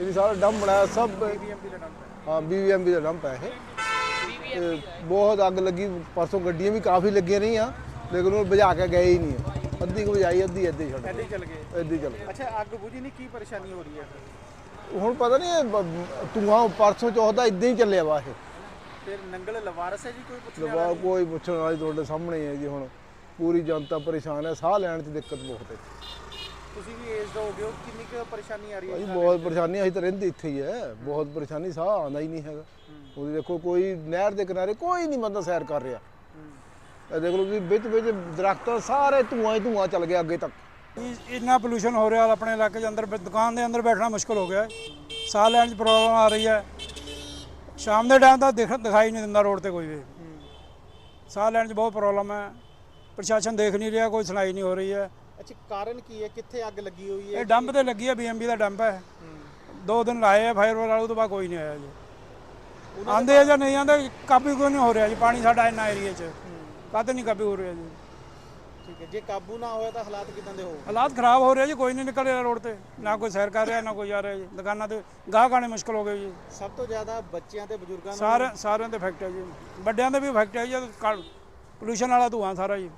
ਇਹਦੀ ਸਾਰਾ ਡੰਪ ਬਣਾਇਆ ਸਭ ਬੀਬੀਐਮਬੀ ਦਾ ਨਾਮ ਹੈ। ਹਾਂ ਬੀਬੀਐਮਬੀ ਦਾ ਡੰਪ ਹੈ ਇਹ। ਤੇ ਬਹੁਤ ਅੱਗ ਲੱਗੀ ਪਰਸੋਂ ਗੱਡੀਆਂ ਵੀ ਕਾਫੀ ਲੱਗੀਆਂ ਰਹੀਆਂ ਲੇਕਿਨ ਉਹ ਬੁਝਾ ਕੇ ਗਏ ਹੀ ਨਹੀਂ। ਅੱਧੀ ਕੁ ਬੁਝਾਈ ਅੱਧੀ ਅੱਧੀ ਛੱਡ ਐਡੇ ਹੀ ਚੱਲ ਗਏ ਅੱਧੀ ਚੱਲ ਗਈ। ਅੱਛਾ ਅੱਗ ਬੁਝੀ ਨਹੀਂ? ਕੀ ਪਰੇਸ਼ਾਨੀ ਹੋ ਰਹੀ ਹੈ? ਫਿਰ ਹੁਣ ਪਤਾ ਨਹੀਂ ਧੂੰਆਂ ਪਰਸੋਂ ਚੌਥ ਇਦਾਂ ਹੀ ਚੱਲਿਆ ਵਾ ਇਹ। ਫਿਰ ਨੰਗਲ ਲਵਾਰਸ ਹੈ ਜੀ ਕੋਈ ਪੁੱਛਣ ਲਵਾ ਕੋਈ ਪੁੱਛਣ ਵਾਲੀ ਤੁਹਾਡੇ ਸਾਹਮਣੇ ਹੀ ਹੈ ਜੀ ਹੁਣ। ਪੂਰੀ ਜਨਤਾ ਪਰੇਸ਼ਾਨ ਹੈ ਸਾਹ ਲੈਣ 'ਚ ਦਿੱਕਤ ਬਹੁਤ ਹੈ। ਤੁਸੀਂ ਵੀ ਏਜ ਦਾ ਹੋ ਗਏ ਹੋ ਕਿੰਨੀ ਕੁ ਪਰੇਸ਼ਾਨੀ ਆ ਰਹੀ ਹੈ ਭਾਈ ਬਹੁਤ ਪਰੇਸ਼ਾਨੀ ਅਸੀਂ ਤਾਂ ਰਹਿੰਦੇ ਇੱਥੇ ਹੀ ਹੈ। ਬਹੁਤ ਪਰੇਸ਼ਾਨੀ ਸਾਹ ਆਉਂਦਾ ਹੀ ਨਹੀਂ ਹੈਗਾ। ਉਹਦੀ ਦੇਖੋ ਕੋਈ ਨਹਿਰ ਦੇ ਕਿਨਾਰੇ ਕੋਈ ਨਹੀਂ ਬੰਦਾ ਸੈਰ ਕਰ ਰਿਹਾ। ਇਹ ਦੇਖ ਲਓ ਤੁਸੀਂ ਵਿੱਚ ਵਿੱਚ ਦਰਖਤਾਂ ਸਾਰੇ ਧੂਆਂ ਹੀ ਧੂਆਂ ਚੱਲ ਗਿਆ ਅੱਗੇ ਤੱਕ। ਇਹ- ਇੰਨਾ ਪੋਲੂਸ਼ਨ ਹੋ ਰਿਹਾ ਆਪਣੇ ਇਲਾਕੇ ਦੇ ਅੰਦਰ ਬ- ਦੁਕਾਨ ਦੇ ਅੰਦਰ ਬੈਠਣਾ ਮੁਸ਼ਕਲ ਹੋ ਗਿਆ। ਹੈ। ਸਾਹ ਲੈਣ 'ਚ ਪ੍ਰੋਬਲਮ ਆ ਰਹੀ ਹੈ। ਸ਼ਾਮ ਦੇ ਟਾਈਮ ਤਾਂ ਦਿਖ ਦਿਖਾਈ ਨਹੀਂ ਦਿੰਦਾ ਰੋਡ ਤੇ ਕੋਈ ਵੀ। ਸਾਹ ਲੈਣ 'ਚ ਬਹੁਤ ਪ੍ਰੋਬਲਮ ਹੈ। ਪ੍ਰਸ਼ਾਸਨ ਦੇਖ ਨਹੀਂ ਰਿਹਾ ਕੋਈ ਸੁਣਾਈ ਨਹੀਂ ਹੋ ਰਹੀ ਹੈ। ਅੱਛਾ ਕਾਰਨ ਕੀ ਹੈ? ਕਿੱਥੇ ਅੱਗ ਲੱਗੀ ਹੋਈ ਹੈ? ਇਹ ਡੰਪ ਤੇ ਲੱਗੀ ਹੈ ਬੀਐਮਬੀ ਦਾ ਡੰਪ ਹੈ। ਦੋ ਦਿਨ ਲਾਏ ਆ ਫਾਇਰ ਵਾਲਾ ਉਹ ਤੋਂ ਬਾਅਦ ਕੋਈ ਨਹੀਂ ਆਇਆ ਜੀ। ਆਂਦੇ ਆ ਜਾਂ ਨਹੀਂ ਆਂਦੇ ਕਾਬੂ ਕੋਈ ਨਹੀਂ ਹੋ ਰਿਹਾ ਜੀ? ਪਾਣੀ ਸਾਡਾ ਇੰਨਾ ਏਰੀਆ 'ਚ। ਕਾਹਤੇ ਨਹੀਂ ਕਾਬੂ ਹੋ ਰਿਹਾ ਜੀ? ਠੀਕ ਹੈ ਜੇ ਕਾਬੂ ਨਾ ਹੋਇਆ ਤਾਂ ਹਾਲਾਤ ਕਿਦਾਂ ਦੇ ਹੋ ਹਾਲਾਤ ਖਰਾਬ ਹੋ ਰਹੇ ਜੀ ਕੋਈ ਨਹੀਂ ਨਿਕਲ ਰਿਹਾ ਰੋਡ ਤੇ। ਨਾ ਕੋਈ ਸੈਰ ਕਰ ਰਿਹਾ ਨਾ ਕੋਈ ਜਾ ਰਿਹਾ ਜੀ। ਦੁਕਾਨਾਂ ਤੇ ਗਾਹਕ ਆਣੇ ਮੁਸ਼ਕਲ ਹੋ ਗਏ ਜੀ। ਸਭ ਤੋਂ ਜ਼ਿਆਦਾ ਬੱਚਿਆਂ ਤੇ ਬਜ਼ੁਰਗਾਂ ਨੂੰ ਸਾਰੇ ਸਾਰਿਆਂ ਤੇ ਇਫੈਕਟ ਹੈ ਜੀ। ਵੱਡਿਆਂ ਦੇ ਵੀ ਇਫੈਕਟ ਹੈ ਜੀ ਪੋਲੂਸ਼ਨ ਵਾਲਾ ਧੂਆਂ ਸਾਰਾ ਜੀ।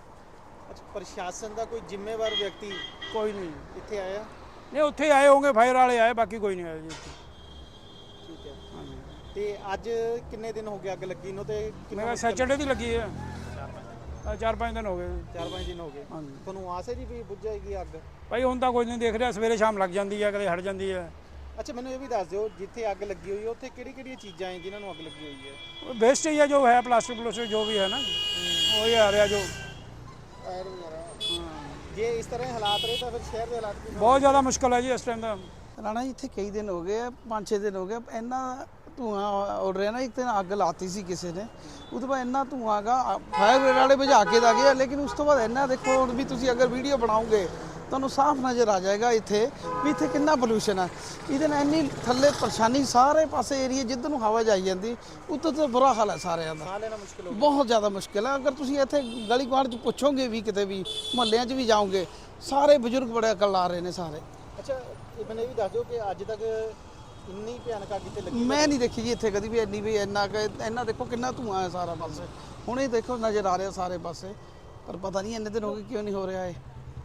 ਅੱਛਾ ਪ੍ਰਸ਼ਾਸਨ ਦਾ ਕੋਈ ਜ਼ਿੰਮੇਵਾਰ ਵਿਅਕਤੀ ਕੋਈ ਨਹੀਂ ਇੱਥੇ ਆਇਆ? ਨਹੀਂ ਉੱਥੇ ਆਏ ਹੋਣਗੇ ਫਾਇਰ ਵਾਲੇ ਆਏ ਬਾਕੀ ਕੋਈ ਨਹੀਂ ਆਇਆ ਜੀ ਇੱਥੇ। ਠੀਕ ਹੈ। ਤੇ ਅੱਜ ਕਿੰਨੇ ਦਿਨ ਹੋ ਗਏ ਅੱਗ ਲੱਗੀ ਨੂੰ ਤੇ ਕਿੰਨਾ ਕਿਹਾ ਸੈਚਰਡੇ ਦੀ ਲੱਗੀ ਹੈ। ਚਾਰ ਪੰਜ ਦਿਨ ਹੋ ਗਏ। ਚਾਰ ਪੰਜ ਦਿਨ ਹੋ ਗਏ। ਹਾਂਜੀ। ਤੁਹਾਨੂੰ ਆਸ ਹੈ ਜੀ ਵੀ ਬੁੱਝ ਜਾਏਗੀ ਅੱਗ? ਭਾਈ ਹੁਣ ਤਾਂ ਕੋਈ ਨਹੀਂ ਦੇਖ ਰਿਹਾ ਸਵੇਰੇ ਸ਼ਾਮ ਲੱਗ ਜਾਂਦੀ ਹੈ ਕਦੇ ਹਟ ਜਾਂਦੀ ਹੈ ਅੱਛਾ ਮੈਨੂੰ ਇਹ ਵੀ ਦੱਸ ਦਿਓ ਜਿੱਥੇ ਅੱਗ ਲੱਗੀ ਹੋਈ ਹੈ ਉੱਥੇ ਕਿਹੜੀ ਕਿਹੜੀਆਂ ਚੀਜ਼ਾਂ ਹੈ ਜਿਨ੍ਹਾਂ ਨੂੰ ਅੱਗ ਲੱਗੀ ਹੋਈ ਹੈ? ਵੇਸਟ ਹੀ ਹੈ ਜੋ ਹੈ ਪਲਾਸਟਿਕ ਪਲਾਸਟਿਕ ਜੋ ਵੀ ਹੈ ਨਾ। ਉਹ ਹੀ ਆ ਰਿਹਾ ਜੋ। ਟਾਇਰ ਵਗੈਰਾ ਜੇ ਇਸ ਤਰ੍ਹਾਂ ਦੇ ਹਾਲਾਤ ਰਹੇ ਤਾਂ ਫਿਰ ਸ਼ਹਿਰ ਦੇ ਹਾਲਾਤ ਕੀ ਬਹੁਤ ਜ਼ਿਆਦਾ ਮੁਸ਼ਕਲ ਹੈ ਜੀ ਇਸ ਟਾਈਮ ਦਾ ਰਾਣਾ ਜੀ ਇੱਥੇ ਕਈ ਦਿਨ ਹੋ ਗਏ ਆ 5-6 ਦਿਨ ਹੋ ਗਏ ਇੰਨਾ ਧੂਆਂ ਉੱਡ ਰਿਹਾ ਨਾ ਇੱਕ ਦਿਨ ਅੱਗ ਲਾਤੀ ਸੀ ਕਿਸੇ ਨੇ। ਉਹ ਤੋਂ ਬਾਅਦ ਇੰਨਾ ਧੂਆਂ ਗਾ ਫਾਇਰ ਬ੍ਰਿਗੇਡ ਵਾਲੇ ਬੁਝਾ ਕੇ ਦਾ ਗਏ ਲੇਕਿਨ ਉਸ ਤੋਂ ਬਾਅਦ ਇੰਨਾ ਦੇਖੋ ਹੁਣ ਵੀ ਤੁਸੀਂ ਅਗਰ ਵੀਡੀਓ ਬਣਾਓਗੇ ਤੁਹਾਨੂੰ ਸਾਫ਼ ਨਜ਼ਰ ਆ ਜਾਏਗਾ ਇੱਥੇ ਵੀ ਇੱਥੇ ਕਿੰਨਾ ਪੋਲੂਸ਼ਨ ਹੈ ਇਹਦੇ ਨਾਲ ਇੰਨੀ ਥੱਲੇ ਪਰੇਸ਼ਾਨੀ ਸਾਰੇ ਪਾਸੇ ਏਰੀਆ ਜਿੱਧਰ ਨੂੰ ਹਵਾ ਜਾਈ ਜਾਂਦੀ ਉੱਧਰ ਤਾਂ ਬੁਰਾ ਹਾਲ ਹੈ ਸਾਰਿਆਂ ਦਾ। ਸਾਹ ਲੈਣਾ ਮੁਸ਼ਕਿਲ ਹੋ ਬਹੁਤ ਜ਼ਿਆਦਾ ਮੁਸ਼ਕਿਲ ਹੈ ਅਗਰ ਤੁਸੀਂ ਇੱਥੇ ਗਲੀ ਗੁਆਂਢ 'ਚ ਪੁੱਛੋਗੇ ਵੀ ਕਿਤੇ ਵੀ ਮੁਹੱਲਿਆਂ 'ਚ ਵੀ ਜਾਓਗੇ ਸਾਰੇ ਬਜ਼ੁਰਗ ਬੜੇ ਅਕਲ ਆ ਰਹੇ ਨੇ ਸਾਰੇ। ਅੱਛਾ ਇਹ ਮੈਨੂੰ ਇਹ ਵੀ ਦੱਸ ਦਿਓ ਕਿ ਅੱਜ ਤੱਕ ਇੰਨੀ ਭਿਆਨਕ ਅੱਗ ਇੱਥੇ ਲੱਗੀ ਮੈਂ ਨਹੀਂ ਦੇਖੀ ਜੀ ਇੱਥੇ ਕਦੀ ਵੀ ਇੰਨੀ ਵੀ ਇੰਨਾ ਕਿ ਇੰਨਾ ਦੇਖੋ ਕਿੰਨਾ ਧੂਆਂ ਹੈ ਸਾਰਾ ਪਾਸੇ। ਹੁਣ ਇਹ ਦੇਖੋ ਨਜ਼ਰ ਆ ਰਿਹਾ ਸਾਰੇ ਪਾਸੇ ਪਰ ਪਤਾ ਨਹੀਂ ਇੰਨੇ ਦਿਨ ਹੋ ਗਏ ਕਿਉਂ ਨਹੀਂ ਹੋ ਰਿਹਾ ਇਹ।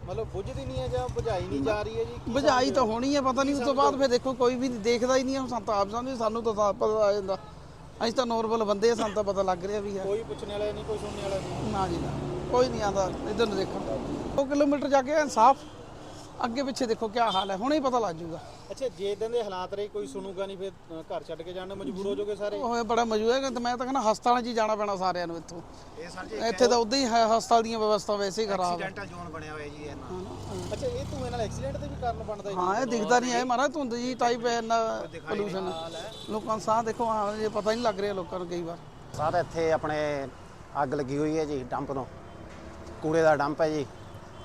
ਮਤਲਬ ਬੁੱਝਦੀ ਨਹੀਂ ਹੈ ਜਾਂ ਬੁਝਾਈ ਨਹੀਂ ਜਾ ਰਹੀ ਹੈ ਜੀ? ਬੁਝਾਈ ਤਾਂ ਹੋਣੀ ਹੈ ਪਤਾ ਨਹੀਂ ਉਸ ਤੋਂ ਬਾਅਦ ਫਿਰ ਦੇਖੋ ਕੋਈ ਵੀ ਦੇਖਦਾ ਹੀ ਨਹੀਂ ਹੈ ਸਾਨੂੰ ਤਾਂ ਆਪ ਸਮਝ ਸਾਨੂੰ ਤਾਂ ਸਾਫ਼ ਪਤਾ ਆ ਜਾਂਦਾ। ਅਸੀਂ ਤਾਂ ਨੋਰਮਲ ਬੰਦੇ ਆ ਸਾਨੂੰ ਤਾਂ ਪਤਾ ਲੱਗ ਰਿਹਾ ਵੀ ਹੈ। ਕੋਈ ਪੁੱਛਣ ਵਾਲਾ ਨਹੀਂ ਕੋਈ ਸੁਣਨ ਵਾਲਾ ਨਹੀਂ। ਨਾ ਜੀ ਨਾ ਕੋਈ ਨਹੀਂ ਆਂਦਾ ਇਧਰ ਨੂੰ ਦੇਖਣ 2 ਕਿਲੋਮੀਟਰ ਜਾ ਕੇ ਸਾਫ਼ ਅੱਗੇ ਪਿੱਛੇ ਦੇਖੋ ਕੀ ਹਾਲ ਹੈ ਹੁਣੇ ਹੀ ਪਤਾ ਲੱਗ ਜਾਊਗਾ। ਅੱਛਾ ਜੇ ਇਦਾਂ ਦੇ ਹਾਲਾਤ ਰਹੇ ਕੋਈ ਸੁਣੂਗਾ ਨਹੀਂ ਫਿਰ ਅ, ਘਰ ਛੱਡ ਕੇ ਜਾਣ ਨੂੰ ਮਜਬੂਰ ਹੋ ਜਾਓਗੇ ਸਾਰੇ? ਉਹ ਬੜਾ ਮਜੂਆ ਹੈ ਤੇ ਮੈਂ ਤਾਂ ਕਹਿੰਦਾ ਹਸਪਤਾਲਾਂ 'ਚ ਹੀ ਜਾਣਾ ਪੈਣਾ ਸਾਰਿਆਂ ਨੂੰ ਇੱਥੋਂ। ਇੱਥੇ ਤਾਂ ਉਦਾਂ ਹੀ ਹੈ ਹਸਪਤਾਲ ਦੀਆਂ ਵਿਵਸਥਾ ਵੈਸੇ ਹੀ ਖਰਾਬ ਹੈ। ਜ਼ੋਨ ਬਣਿਆ ਹੋਇਆ ਜੀ ਇਹਨਾਂ ਅੱਛਾ ਇਹ ਧੂਏ ਨਾਲ ਐਕਸੀਡੈਂਟ ਦੇ ਵੀ ਕਾਰਨ ਬਣਦਾ ਹੈ? ਹਾਂ ਇਹ ਦਿਖਦਾ ਨਹੀਂ ਹੈ ਮਾਰਾ ਧੁੰਦ ਜੀ ਟਾਈਪ ਹੈ ਇੰਨਾ ਪੋਲੂਸ਼ਨ ਲੋਕਾਂ ਨੂੰ ਸਾਹ ਦੇਖੋ ਹਾਂ ਇਹ ਪਤਾ ਨਹੀਂ ਲੱਗ ਰਿਹਾ ਲੋਕਾਂ ਨੂੰ ਕਈ ਵਾਰ। ਸਾਰੇ ਇੱਥੇ ਆਪਣੇ ਅੱਗ ਲੱਗੀ ਹੋਈ ਹੈ ਜੀ ਡੰਪ ਨੂੰ ਕੂੜੇ ਦਾ ਡੰਪ ਹੈ ਜੀ।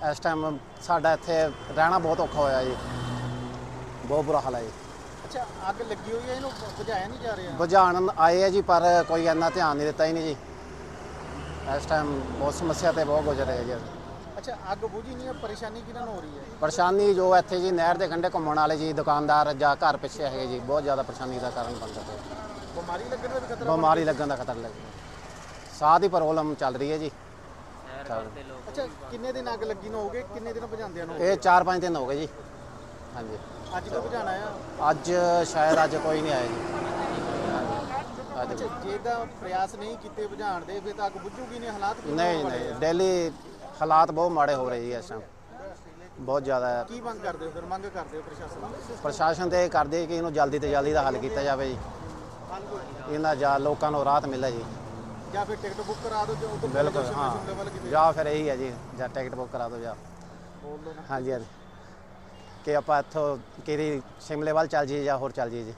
ਇਸ ਟਾਈਮ ਸਾਡਾ ਇੱਥੇ ਰਹਿਣਾ ਬਹੁਤ ਔਖਾ ਹੋਇਆ ਜੀ। ਬਹੁਤ ਬੁਰਾ ਹਾਲ ਹੈ ਜੀ। ਅੱਛਾ ਅੱਗ ਲੱਗੀ ਹੋਈ ਹੈ ਇਹਨੂੰ ਬੁਝਾਇਆ ਨਹੀਂ ਜਾ ਰਿਹਾ? ਬੁਝਾਉਣ ਆਏ ਹੈ ਜੀ ਪਰ ਕੋਈ ਇੰਨਾ ਧਿਆਨ ਨਹੀਂ ਦਿੱਤਾ ਹੀ ਨਹੀਂ ਜੀ। ਇਸ ਟਾਈਮ ਬਹੁਤ ਸਮੱਸਿਆ ਤੇ ਬਹੁਤ ਗੁਜ਼ਰ ਰਹੇ ਜੀ। ਅੱਛਾ ਅੱਗ ਬੁਝੀ ਨਹੀਂ ਹੈ ਪਰੇਸ਼ਾਨੀ ਕਿਹਨਾਂ ਨੂੰ ਹੋ ਰਹੀ ਹੈ? ਪਰੇਸ਼ਾਨੀ ਜੋ ਇੱਥੇ ਜੀ ਨਹਿਰ ਦੇ ਕੰਢੇ ਘੁੰਮਣ ਵਾਲੇ ਜੀ ਦੁਕਾਨਦਾਰ ਜਾਂ ਘਰ ਪਿੱਛੇ ਹੈਗੇ ਜੀ ਬਹੁਤ ਜ਼ਿਆਦਾ ਪਰੇਸ਼ਾਨੀ ਦਾ ਕਾਰਨ ਬਣਦਾ ਪਿਆ ਬਿਮਾਰੀ ਲੱਗਣ ਦਾ ਵੀ ਖਤਰਾ ਬਿਮਾਰੀ ਲੱਗਣ ਦਾ ਖਤਰਾ ਲੱਗ ਸਾਹ ਦੀ ਪ੍ਰੋਬਲਮ ਚੱਲ ਰਹੀ ਹੈ ਜੀ। ਚੱਲ- ਅੱਛਾ ਕਿੰਨੇ ਦਿਨ ਅੱਗ ਲੱਗੀ ਨੂੰ ਹੋ ਗਏ ਕਿੰਨੇ ਦਿਨ ਬੁਝਾਉਂਦਿਆਂ ਨੂੰ ਇਹ 4-5 ਦਿਨ ਹੋ ਗਏ ਜੀ। ਹਾਂਜੀ। ਅੱਜ ਤੋਂ ਆ? ਅੱਜ ਸ਼ਾਇਦ ਅੱਜ ਕੋਈ ਨਹੀਂ ਆਇਆ ਜੀ। ਅੱਜ ਅੱਛਾ ਜੇ ਦਾ ਪ੍ਰਯਾਸ ਨਹੀਂ ਕੀਤੇ ਬੁਝਾਉਣ ਦੇ ਫਿਰ ਤਾਂ ਅੱਗ ਬੁਝੂਗੀ ਨਹੀਂ ਹਾਲਾਤ ਨਹੀਂ ਨਹੀਂ। ਡੇਲੀ ਹਾਲਾਤ ਬਹੁਤ ਮਾੜੇ ਹੋ ਰਹੇ ਜੀ ਇਸ ਟਾਈਮ ਬਹੁਤ ਜ਼ਿਆਦਾ। ਹੈ। ਕੀ ਮੰਗ ਕਰਦੇ ਹੋ ਫਿਰ? ਮੰਗ ਕਰਦੇ ਹੋ ਪ੍ਰਸ਼ਾਸਨ ਤੋਂ? ਪ੍ਰਸ਼ਾਸਨ ਤੇ ਇਹ ਕਰਦੇ ਕਿ ਇਹਨੂੰ ਜਲਦੀ ਤੋਂ ਜਲਦੀ ਦਾ ਹੱਲ ਕੀਤਾ ਜਾਵੇ ਜੀ। ਇਹਨਾਂ ਜਾਂ ਲੋਕਾਂ ਨੂੰ ਰਾਹਤ ਮਿਲੇ ਜੀ। ਜਾਂ ਫਿਰ ਟਿਕਟ ਬੁੱਕ ਕਰਾ ਦਿਓ ਜੋ ਉਦੋਂ ਬਿਲਕੁਲ ਹਾਂ। ਜਾਂ ਫਿਰ ਇਹੀ ਹੈ ਜੀ ਜਾਂ ਟਿਕਟ ਬੁੱਕ ਕਰਾ ਦਿਓ ਜਾਂ। ਬੋਲ ਲਓ ਨਾ। ਹਾਂਜੀ ਹਾਂਜੀ। ਕਿ ਆਪਾਂ ਇੱਥੋਂ ਕਿਹੜੀ ਸ਼ਿਮਲੇ ਵੱਲ ਚੱਲ ਜਾਈਏ ਜਾਂ ਹੋਰ ਚੱਲ ਜਾਈਏ ਜੀ।